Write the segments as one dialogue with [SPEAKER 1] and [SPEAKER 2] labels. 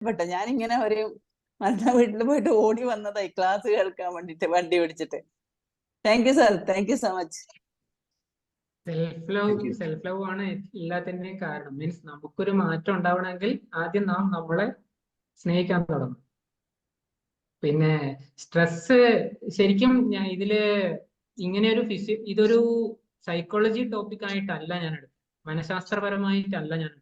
[SPEAKER 1] പെട്ടെ ഞാൻ ഇങ്ങനെ ഒരു മരണ വീട്ടിൽ പോയിട്ട് ഓടി വന്നതായി ക്ലാസ് കേൾക്കാൻ വേണ്ടിട്ട് വണ്ടി ഓടിച്ചിട്ട്. Thank you sir thank you so much
[SPEAKER 2] self love self love ആണ് എല്ലാത്തിന്റെയും കാരണം. മീൻസ് നമുക്കൊരു മാറ്റം ഉണ്ടാവണമെങ്കിൽ ആദ്യം നാം നമ്മളെ സ്നേഹിക്കാൻ തുടങ്ങും. പിന്നെ സ്ട്രെസ് ശരിക്കും ഞാൻ ഇതിൽ ഇങ്ങനെ ഒരു ഫിസി ഇതൊരു സൈക്കോളജി ടോപ്പിക് ആയിട്ടല്ല ഞാൻ എടുത്തത് മനഃശാസ്ത്രപരമായിട്ടല്ല ഞാൻ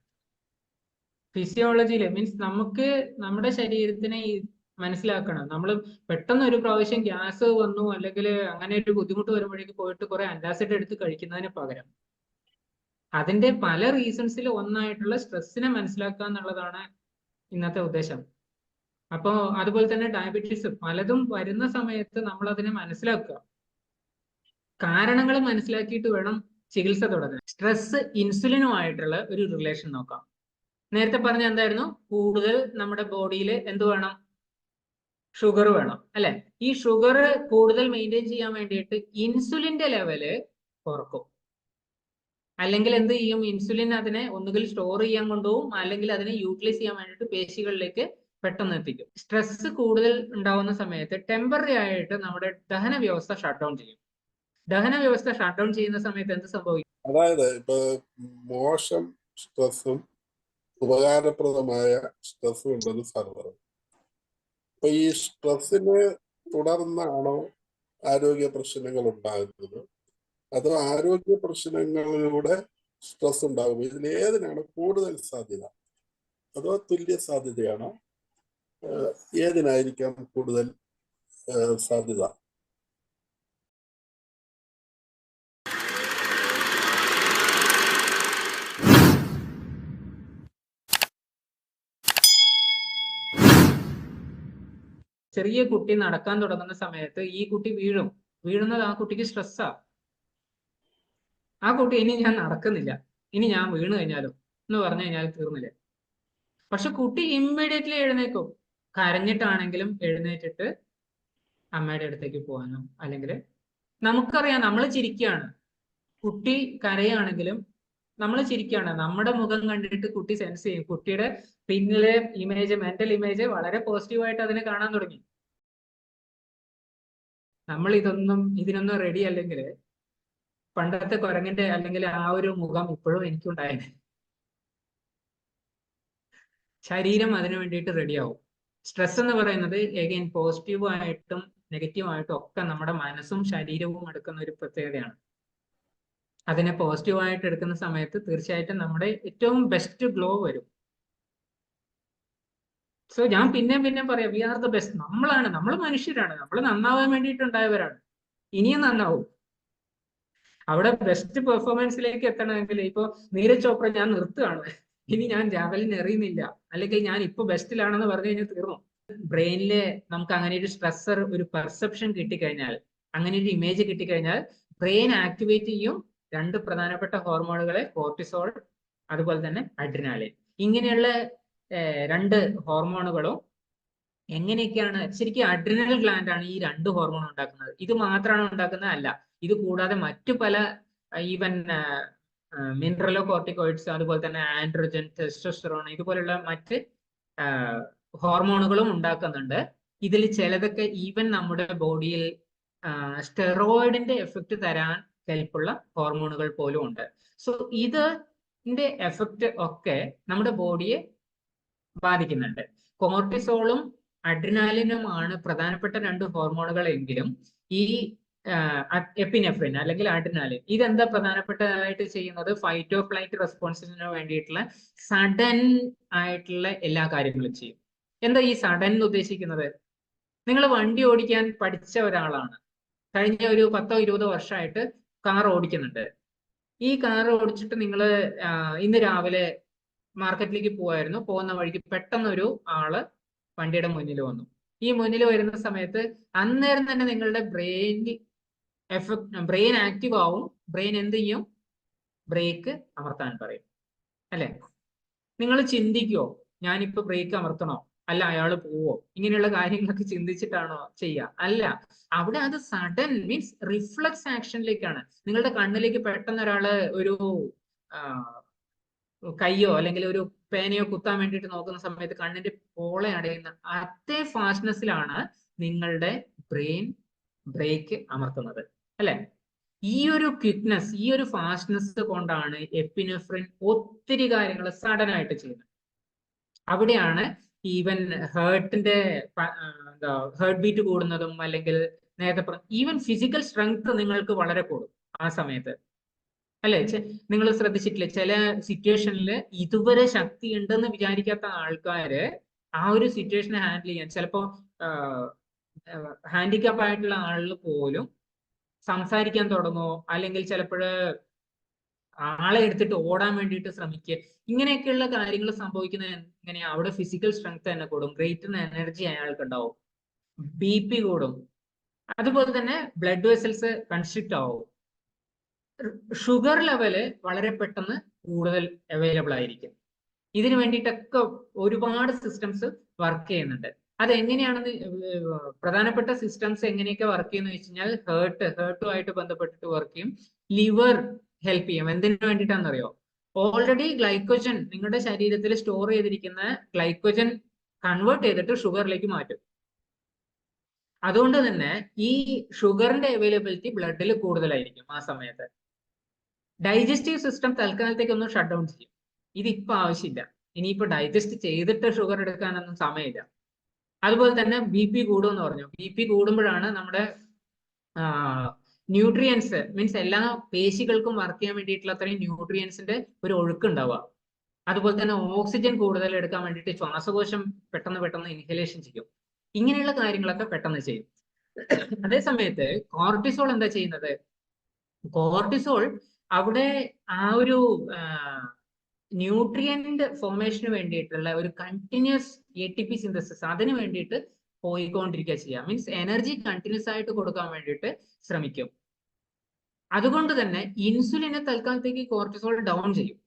[SPEAKER 2] ഫിസിയോളജിയിൽ മീൻസ് നമുക്ക് നമ്മുടെ ശരീരത്തിനെ മനസ്സിലാക്കണം. നമ്മൾ പെട്ടെന്ന് ഒരു പ്രാവശ്യം ഗ്യാസ് വന്നു അല്ലെങ്കിൽ അങ്ങനെ ഒരു ബുദ്ധിമുട്ട് വരുമ്പോഴേക്ക് പോയിട്ട് കുറെ അന്റാസിഡ് എടുത്ത് കഴിക്കുന്നതിന് പകരം. അതിന്റെ പല റീസൺസിൽ ഒന്നായിട്ടുള്ള സ്ട്രെസ്സിനെ മനസ്സിലാക്കുക എന്നുള്ളതാണ് ഇന്നത്തെ ഉദ്ദേശം. അപ്പോ അതുപോലെ തന്നെ ഡയബറ്റീസ് പലതും വരുന്ന സമയത്ത് നമ്മൾ അതിനെ മനസ്സിലാക്കുക. കാരണങ്ങൾ മനസ്സിലാക്കിയിട്ട് വേണം ചികിത്സ തുടങ്ങാൻ. സ്ട്രെസ് ഇൻസുലിനുമായിട്ടുള്ള ഒരു റിലേഷൻ നോക്കാം. നേരത്തെ പറഞ്ഞ എന്തായിരുന്നു? കൂടുതൽ നമ്മുടെ ബോഡിയിൽ എന്ത് വേണം? ഷുഗർ വേണം അല്ലെ? ഈ ഷുഗർ കൂടുതൽ മെയിന്റെയിൻ ചെയ്യാൻ വേണ്ടിയിട്ട് ഇൻസുലിന്റെ ലെവൽ കുറക്കും. അല്ലെങ്കിൽ എന്ത് ചെയ്യും? ഇൻസുലിൻ അതിനെ ഒന്നുകിൽ സ്റ്റോർ ചെയ്യാൻ കൊണ്ടുപോകും അല്ലെങ്കിൽ അതിനെ യൂട്ടിലൈസ് ചെയ്യാൻ വേണ്ടിയിട്ട് പേശികളിലേക്ക് പെട്ടെന്ന് എത്തിക്കും. സ്ട്രെസ് കൂടുതൽ ഉണ്ടാവുന്ന സമയത്ത് ടെമ്പററി ആയിട്ട് നമ്മുടെ ദഹന വ്യവസ്ഥ ഷട്ട് ഡൗൺ ചെയ്യും. ദഹന വ്യവസ്ഥ ഷട്ട് ഡൗൺ ചെയ്യുന്ന സമയത്ത് എന്ത് സംഭവിക്കും?
[SPEAKER 3] അതായത് ഇപ്പൊ മോശം സ്ട്രെസ്സും ഉപകാരപ്രദമായ സ്ട്രെസ് ഉണ്ടെന്ന് സാർ പറഞ്ഞു. അപ്പൊ ഈ സ്ട്രെസ്സിന് തുടർന്നാണോ ആരോഗ്യ പ്രശ്നങ്ങൾ ഉണ്ടാകുന്നത്? അതോ ആരോഗ്യ പ്രശ്നങ്ങളിലൂടെ സ്ട്രെസ് ഉണ്ടാകും? ഇതിൽ ഏതിനാണ് കൂടുതൽ സാധ്യത? അതോ തുല്യ സാധ്യതയാണോ? ഏതിനായിരിക്കാം കൂടുതൽ സാധ്യത?
[SPEAKER 2] ചെറിയ കുട്ടി നടക്കാൻ തുടങ്ങുന്ന സമയത്ത് ഈ കുട്ടി വീഴും. വീഴുന്നത് ആ കുട്ടിക്ക് സ്ട്രെസ്സാ ആ. കുട്ടി ഇനി ഞാൻ നടക്കുന്നില്ല. ഇനി ഞാൻ വീണു കഴിഞ്ഞാലും. എന്ന് പറഞ്ഞു കഴിഞ്ഞാൽ തീർന്നില്ലേ? പക്ഷെ കുട്ടി ഇമ്മീഡിയറ്റ്ലി എഴുന്നേക്കും കരഞ്ഞിട്ടാണെങ്കിലും എഴുന്നേറ്റിട്ട് അമ്മയുടെ അടുത്തേക്ക് പോകാനോ അല്ലെങ്കിൽ നമുക്കറിയാം നമ്മൾ ചിരിക്കുകയാണ്. കുട്ടി കരയാണെങ്കിലും നമ്മൾ ചിരിക്കുകയാണ് നമ്മുടെ മുഖം കണ്ടിട്ട് കുട്ടി സെൻസ് ചെയ്യും. കുട്ടിയുടെ പിന്നിലെ ഇമേജ് മെന്റൽ ഇമേജ് വളരെ പോസിറ്റീവായിട്ട് അതിനെ കാണാൻ തുടങ്ങി. നമ്മൾ ഇതൊന്നും ഇതിനൊന്നും റെഡി അല്ലെങ്കിൽ പണ്ടത്തെ കുരങ്ങിന്റെ അല്ലെങ്കിൽ ആ ഒരു മുഖം ഇപ്പോഴും എനിക്കുണ്ടായത് ശരീരം അതിനു വേണ്ടിയിട്ട് റെഡിയാവും സ്ട്രെസ് എന്ന് പറയുന്നത് എഗെയിൻ പോസിറ്റീവായിട്ടും നെഗറ്റീവായിട്ടും ഒക്കെ നമ്മുടെ മനസ്സും ശരീരവും എടുക്കുന്ന ഒരു പ്രത്യേകതയാണ്. അതിനെ പോസിറ്റീവായിട്ട് എടുക്കുന്ന സമയത്ത് തീർച്ചയായിട്ടും നമ്മുടെ ഏറ്റവും ബെസ്റ്റ് ഗ്ലോ വരും. സോ ഞാൻ പിന്നെ പിന്നെ പറയാം വി ആർ ദ ബെസ്റ്റ് നമ്മളാണ് നമ്മൾ മനുഷ്യരാണ് നമ്മൾ നന്നാവാൻ വേണ്ടിയിട്ടുണ്ടായവരാണ്. ഇനിയും നന്നാവും. അവിടെ ബെസ്റ്റ് പെർഫോമൻസിലേക്ക് എത്തണമെങ്കിൽ ഇപ്പൊ നീരജ് ചോപ്ര ഞാൻ നിർത്തുകയാണ്. ഇനി ഞാൻ ജാവലിൻ എറിയുന്നില്ല. അല്ലെങ്കിൽ ഞാൻ ഇപ്പൊ ബെസ്റ്റിലാണെന്ന് പറഞ്ഞു കഴിഞ്ഞാൽ തീർന്നു. ബ്രെയിനിലെ നമുക്ക് അങ്ങനെ ഒരു സ്ട്രെസ്സർ ഒരു പെർസെപ്ഷൻ കിട്ടിക്കഴിഞ്ഞാൽ അങ്ങനെ ഒരു ഇമേജ് കിട്ടിക്കഴിഞ്ഞാൽ ബ്രെയിൻ ആക്ടിവേറ്റ് ചെയ്യും രണ്ട് പ്രധാനപ്പെട്ട ഹോർമോണുകളെ കോർട്ടിസോൾ അതുപോലെ തന്നെ അഡ്രിനാലിൻ. ഇങ്ങനെയുള്ള രണ്ട് ഹോർമോണുകളും എങ്ങനെയൊക്കെയാണ് ശരിക്കും അഡ്രിനൽ ഗ്ലാൻഡ് ആണ് ഈ രണ്ട് ഹോർമോൺ ഉണ്ടാക്കുന്നത്. ഇത് മാത്രമാണ് ഉണ്ടാക്കുന്നത് അല്ല ഇത് കൂടാതെ മറ്റു പല ഈവൻ മിനറലോ കോർട്ടിക്കോയിഡ്സ് അതുപോലെ തന്നെ ആൻഡ്രോജൻ ടെസ്റ്റോസ്റ്ററോൺ ഇതുപോലുള്ള മറ്റ് ഹോർമോണുകളും ഉണ്ടാക്കുന്നുണ്ട്. ഇതിൽ ചിലതൊക്കെ ഈവൻ നമ്മുടെ ബോഡിയിൽ സ്റ്റെറോയിഡിന്റെ എഫക്റ്റ് തരാൻ കെൽപ്പുള്ള ഹോർമോണുകൾ പോലും ഉണ്ട്. സോ ഇതിന്റെ എഫക്റ്റ് ഒക്കെ നമ്മുടെ ബോഡിയെ ബാധിക്കുന്നുണ്ട്. കോർട്ടിസോളും അഡ്രിനാലിനുമാണ് പ്രധാനപ്പെട്ട രണ്ട് ഹോർമോണുകൾ എങ്കിലും ഈ എപ്പിനെഫ്രിൻ അല്ലെങ്കിൽ അഡ്രിനാലിൻ ഇതെന്താ പ്രധാനപ്പെട്ടതായിട്ട് ചെയ്യുന്നത്? ഫൈറ്റോ ഫ്ലൈറ്റ് റെസ്പോൺസിന് വേണ്ടിയിട്ടുള്ള സഡൻ ആയിട്ടുള്ള എല്ലാ കാര്യങ്ങളും ചെയ്യും. എന്താ ഈ സഡൻ എന്ന് ഉദ്ദേശിക്കുന്നത്? നിങ്ങൾ വണ്ടി ഓടിക്കാൻ പഠിച്ച ഒരാളാണ്. കഴിഞ്ഞ ഒരു പത്തോ ഇരുപതോ വർഷമായിട്ട് കാർ ഓടിക്കുന്നുണ്ട്. ഈ കാർ ഓടിച്ചിട്ട് നിങ്ങൾ ഇന്ന് രാവിലെ മാർക്കറ്റിലേക്ക് പോവായിരുന്നു. പോകുന്ന വഴിക്ക് പെട്ടെന്നൊരു ആൾ വണ്ടിയുടെ മുന്നിൽ വന്നു. ഈ മുന്നിൽ വരുന്ന സമയത്ത് അന്നേരം തന്നെ നിങ്ങളുടെ ബ്രെയിൻ എഫക്ട് ബ്രെയിൻ ആക്റ്റീവ് ആവും. ബ്രെയിൻ എന്ത് ചെയ്യും? ബ്രേക്ക് അമർത്താൻ പറയും. അല്ലെ? നിങ്ങൾ ചിന്തിക്കുവോ ഞാനിപ്പോ ബ്രേക്ക് അമർത്തണോ? അല്ല അയാൾ പോവോ? ഇങ്ങനെയുള്ള കാര്യങ്ങളൊക്കെ ചിന്തിച്ചിട്ടാണോ ചെയ്യുക അല്ല അവിടെ അത് സഡൻ മീൻസ് റിഫ്ലക്സ് ആക്ഷനിലേക്കാണ് നിങ്ങളുടെ കണ്ണിലേക്ക് പെട്ടെന്ന് ഒരാൾ ഒരു കയ്യോ അല്ലെങ്കിൽ ഒരു പേനയോ കുത്താൻ വേണ്ടിയിട്ട് നോക്കുന്ന സമയത്ത് കണ്ണിന്റെ പോള അടയുന്ന അതേ ഫാസ്റ്റ്നെസ്സിലാണ് നിങ്ങളുടെ ബ്രെയിൻ ബ്രേക്ക് അമർത്തുന്നത്. അല്ലെ? ഈ ഒരു ക്വിക്നെസ് ഈ ഒരു ഫാസ്റ്റ്നെസ് കൊണ്ടാണ് എപ്പിനെഫ്രിൻ ഒത്തിരി കാര്യങ്ങൾ സഡൻ ആയിട്ട് ചെയ്യുന്നത്. അവിടെയാണ് ഈവൻ ഹേർട്ടിന്റെ എന്താ ഹേർട്ട് ബീറ്റ് കൂടുന്നതും അല്ലെങ്കിൽ നേരത്തെ ഈവൻ ഫിസിക്കൽ സ്ട്രെങ്ത് നിങ്ങൾക്ക് വളരെ കൂടും ആ സമയത്ത്. അല്ലെ? നിങ്ങൾ ശ്രദ്ധിച്ചിട്ടില്ല? ചില സിറ്റുവേഷനിൽ ഇതുവരെ ശക്തി ഉണ്ടെന്ന് വിചാരിക്കാത്ത ആൾക്കാര് ആ ഒരു സിറ്റുവേഷനെ ഹാൻഡിൽ ചെയ്യാൻ ചിലപ്പോ ഹാൻഡിക്കാപ്പ് ആയിട്ടുള്ള ആളുകൾ പോലും സംസാരിക്കാൻ തുടങ്ങുമോ അല്ലെങ്കിൽ ചിലപ്പോഴ് ആളെ എടുത്തിട്ട് ഓടാൻ വേണ്ടിയിട്ട് ശ്രമിക്കുക. ഇങ്ങനെയൊക്കെയുള്ള കാര്യങ്ങൾ സംഭവിക്കുന്ന എങ്ങനെയാ? അവിടെ ഫിസിക്കൽ സ്ട്രെങ്ത് തന്നെ കൂടും. ഗ്രേറ്റർ എനർജി അയാൾക്ക് ഉണ്ടാവും ബി പി കൂടും. അതുപോലെ തന്നെ ബ്ലഡ് വെസൽസ് കൺസ്ട്രിക്ട് ആവും. ഷുഗർ ലെവൽ വളരെ പെട്ടെന്ന് കൂടുതൽ അവൈലബിൾ ആയിരിക്കും. ഇതിനു വേണ്ടിയിട്ടൊക്കെ ഒരുപാട് സിസ്റ്റംസ് വർക്ക് ചെയ്യുന്നുണ്ട്. അത് എങ്ങനെയാണെന്ന് പ്രധാനപ്പെട്ട സിസ്റ്റംസ് എങ്ങനെയൊക്കെ വർക്ക് ചെയ്യുന്ന വെച്ച് കഴിഞ്ഞാൽ ഹേർട്ട് ഹേർട്ടുമായിട്ട് ബന്ധപ്പെട്ടിട്ട് വർക്ക് ചെയ്യും. ലിവർ ഹെൽപ്പ് ചെയ്യും. എന്തിനു വേണ്ടിയിട്ടാണെന്നറിയോ? ഓൾറെഡി ഗ്ലൈക്കോജൻ നിങ്ങളുടെ ശരീരത്തിൽ സ്റ്റോർ ചെയ്തിരിക്കുന്ന ഗ്ലൈക്കോജൻ കൺവേർട്ട് ചെയ്തിട്ട് ഷുഗറിലേക്ക് മാറ്റും. അതുകൊണ്ട് തന്നെ ഈ ഷുഗറിന്റെ അവൈലബിലിറ്റി ബ്ലഡിൽ കൂടുതലായിരിക്കും ആ സമയത്ത്. ഡൈജസ്റ്റീവ് സിസ്റ്റം തൽക്കാലത്തേക്ക് ഒന്ന് ഷട്ട് ഡൗൺ ചെയ്യും. ഇതിപ്പോ ആവശ്യമില്ല. ഇനിയിപ്പോ ഡൈജസ്റ്റ് ചെയ്തിട്ട് ഷുഗർ എടുക്കാനൊന്നും സമയമില്ല. അതുപോലെ തന്നെ ബി പി കൂടുമെന്ന് പറഞ്ഞു. ബി പി കൂടുമ്പോഴാണ് നമ്മുടെ ന്യൂട്രിയൻസ് മീൻസ് എല്ലാ പേശികൾക്കും വർക്ക് ചെയ്യാൻ വേണ്ടിയിട്ടുള്ള അത്രയും ന്യൂട്രിയൻസിന്റെ ഒരു ഒഴുക്ക് ഉണ്ടാവുക. അതുപോലെ തന്നെ ഓക്സിജൻ കൂടുതൽ എടുക്കാൻ വേണ്ടിയിട്ട് ശ്വാസകോശം പെട്ടെന്ന് പെട്ടെന്ന് ഇൻഹലേഷൻ ചെയ്യും. ഇങ്ങനെയുള്ള കാര്യങ്ങളൊക്കെ പെട്ടെന്ന് ചെയ്യും. അതേ സമയത്ത് കോർട്ടിസോൾ എന്താ ചെയ്യുന്നത്? കോർട്ടിസോൾ അവിടെ ആ ഒരു ന്യൂട്രിയന്റ് ഫോർമേഷന് വേണ്ടിയിട്ടുള്ള ഒരു continuous A T P synthesis അതിന് വേണ്ടിയിട്ട് പോയിക്കൊണ്ടിരിക്കുക ചെയ്യുക മീൻസ് എനർജി കണ്ടിന്യൂസ് ആയിട്ട് കൊടുക്കാൻ വേണ്ടിയിട്ട് ശ്രമിക്കും. അതുകൊണ്ട് തന്നെ ഇൻസുലിനെ തൽക്കാലത്തേക്ക് കോർട്ടിസോൾ ഡൗൺ ചെയ്യും.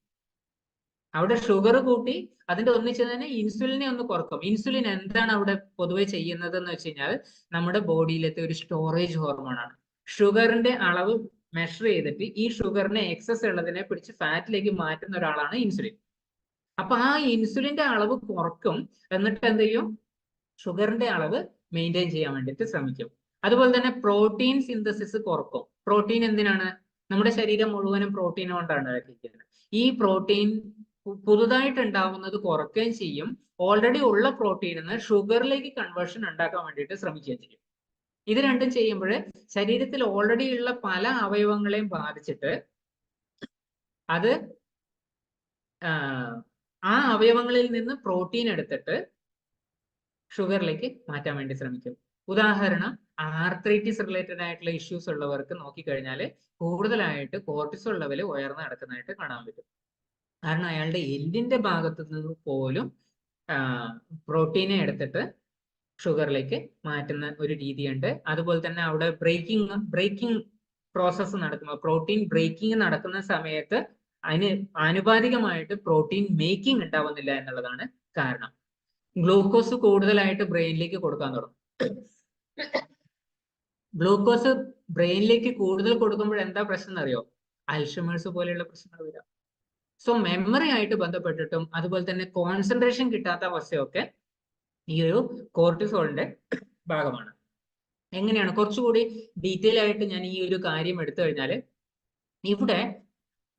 [SPEAKER 2] അവിടെ ഷുഗർ കൂട്ടി അതിന്റെ ഒന്നിച്ച് തന്നെ ഇൻസുലിനെ ഒന്ന് കുറക്കും. ഇൻസുലിൻ എന്താണ് അവിടെ പൊതുവെ ചെയ്യുന്നത് എന്ന് വെച്ച് കഴിഞ്ഞാൽ നമ്മുടെ ബോഡിയിലത്തെ ഒരു സ്റ്റോറേജ് ഹോർമോണാണ് ഷുഗറിന്റെ അളവ് മെഷർ ചെയ്തിട്ട് ഈ ഷുഗറിനെ എക്സസ് ഉള്ളതിനെ പിടിച്ച് ഫാറ്റിലേക്ക് മാറ്റുന്ന ഒരാളാണ് ഇൻസുലിൻ അപ്പൊ ആ ഇൻസുലിന്റെ അളവ് കുറക്കും. എന്നിട്ട് എന്ത് ചെയ്യും? ഷുഗറിന്റെ അളവ് മെയിന്റെയിൻ ചെയ്യാൻ വേണ്ടിയിട്ട് ശ്രമിക്കും. അതുപോലെ തന്നെ പ്രോട്ടീൻ സിന്തസിസ് കുറക്കും. പ്രോട്ടീൻ എന്തിനാണ്? നമ്മുടെ ശരീരം മുഴുവനും പ്രോട്ടീൻ കൊണ്ടാണ് ഇരിക്കുന്നത് ഈ പ്രോട്ടീൻ പുതുതായിട്ട് ഉണ്ടാവുന്നത് കുറയ്ക്കുകയും ചെയ്യും. ഓൾറെഡി ഉള്ള പ്രോട്ടീനിൽ നിന്ന് ഷുഗറിലേക്ക് കൺവേർഷൻ ഉണ്ടാക്കാൻ വേണ്ടിയിട്ട് ശ്രമിക്കുകയും ചെയ്യും. ഇത് രണ്ടും ചെയ്യുമ്പോൾ ശരീരത്തിൽ ഓൾറെഡി ഉള്ള പല അവയവങ്ങളെയും ബാധിച്ചിട്ട് അത് ആ അവയവങ്ങളിൽ നിന്ന് പ്രോട്ടീൻ എടുത്തിട്ട് ഷുഗറിലേക്ക് മാറ്റാൻ വേണ്ടി ശ്രമിക്കും. ഉദാഹരണം ആർത്രൈറ്റിസ് റിലേറ്റഡ് ആയിട്ടുള്ള ഇഷ്യൂസ് ഉള്ളവർക്ക് നോക്കിക്കഴിഞ്ഞാൽ കൂടുതലായിട്ട് കോർട്ടിസോൾ ലെവൽ ഉയർന്നു നടക്കുന്നതായിട്ട് കാണാൻ പറ്റും. കാരണം അയാളുടെ എല്ലിന്റെ ഭാഗത്ത് നിന്ന് പോലും പ്രോട്ടീനെ എടുത്തിട്ട് ഷുഗറിലേക്ക് മാറ്റുന്ന ഒരു രീതിയുണ്ട്. അതുപോലെ തന്നെ അവിടെ ബ്രേക്കിംഗ് ബ്രേക്കിംഗ് പ്രോസസ്സ് നടക്കുമ്പോൾ പ്രോട്ടീൻ ബ്രേക്കിംഗ് നടക്കുന്ന സമയത്ത് അതിന് ആനുപാതികമായിട്ട് പ്രോട്ടീൻ മേക്കിംഗ് ഉണ്ടാവുന്നില്ല എന്നുള്ളതാണ് കാരണം. ഗ്ലൂക്കോസ് കൂടുതലായിട്ട് ബ്രെയിനിലേക്ക് കൊടുക്കാൻ തുടങ്ങും. ഗ്ലൂക്കോസ് ബ്രെയിനിലേക്ക് കൂടുതൽ കൊടുക്കുമ്പോൾ എന്താ പ്രശ്നം എന്നറിയോ? അൽഷമേഴ്സ് പോലെയുള്ള പ്രശ്നങ്ങൾ വരാം. സോ മെമ്മറി ആയിട്ട് ബന്ധപ്പെട്ടിട്ടും അതുപോലെ തന്നെ കോൺസെൻട്രേഷൻ കിട്ടാത്ത അവസ്ഥയൊക്കെ ഈ ഒരു കോർട്ടിസോളിന്റെ ഭാഗമാണ്. എങ്ങനെയാണ്? കുറച്ചുകൂടി ഡീറ്റെയിൽ ആയിട്ട് ഞാൻ ഈ ഒരു കാര്യം എടുത്തു കഴിഞ്ഞാൽ ഇവിടെ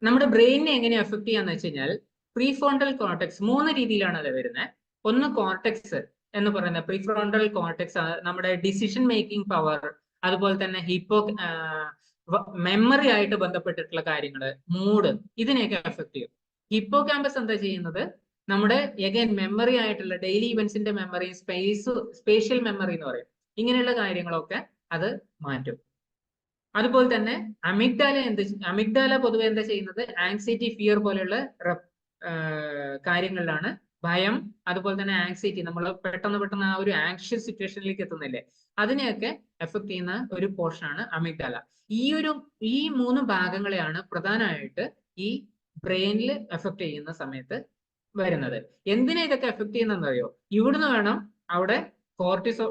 [SPEAKER 2] നമ്മുടെ ബ്രെയിനിനെ എങ്ങനെ എഫക്ട് ചെയ്യാന്ന് വെച്ച് കഴിഞ്ഞാൽ പ്രീഫോണ്ടൽ കോർട്ടെക്സ് മൂന്ന് രീതിയിലാണ് അത് വരുന്നത് ഒന്ന് കോർട്ടെക്സ് എന്ന് പറയുന്ന പ്രീഫ്രോണ്ടൽ കോർട്ടെക്സ് നമ്മുടെ ഡിസിഷൻ മേക്കിംഗ് പവർ അതുപോലെ തന്നെ ഹിപ്പോ മെമ്മറി ആയിട്ട് ബന്ധപ്പെട്ടിട്ടുള്ള കാര്യങ്ങൾ മൂഡ് ഇതിനെയൊക്കെ എഫക്ട് ചെയ്യും. ഹിപ്പോ ക്യാമ്പസ് എന്താ ചെയ്യുന്നത്? നമ്മുടെ എഗൈൻ മെമ്മറി ആയിട്ടുള്ള ഡെയിലി ഇവന്റ്സിന്റെ മെമ്മറി സ്പേസ് സ്പേഷ്യൽ മെമ്മറി എന്ന് പറയും. ഇങ്ങനെയുള്ള കാര്യങ്ങളൊക്കെ അത് മാറ്റും. അതുപോലെ തന്നെ അമിഗ്ഡാല എന്ത് അമിഗ്ഡാല പൊതുവെ എന്താ ചെയ്യുന്നത്? ആങ്സൈറ്റി ഫിയർ പോലെയുള്ള കാര്യങ്ങളിലാണ് ഭയം അതുപോലെ തന്നെ ആങ്സൈറ്റി നമ്മൾ പെട്ടെന്ന് പെട്ടെന്ന് ആ ഒരു ആങ്ഷ്യസ് സിറ്റുവേഷനിലേക്ക് എത്തുന്നില്ലേ? അതിനെയൊക്കെ എഫക്ട് ചെയ്യുന്ന ഒരു പോർഷനാണ് അമിഗ്ഡാല ഈ ഒരു ഈ മൂന്ന് ഭാഗങ്ങളെയാണ് പ്രധാനമായിട്ട് ഈ ബ്രെയിനിൽ എഫക്ട് ചെയ്യുന്ന സമയത്ത് വരുന്നത്. എന്തിനാ ഇതൊക്കെ എഫക്ട് ചെയ്യുന്നതെന്ന് അറിയോ ഇവിടുന്ന് വേണം അവിടെ കോർട്ടിസോ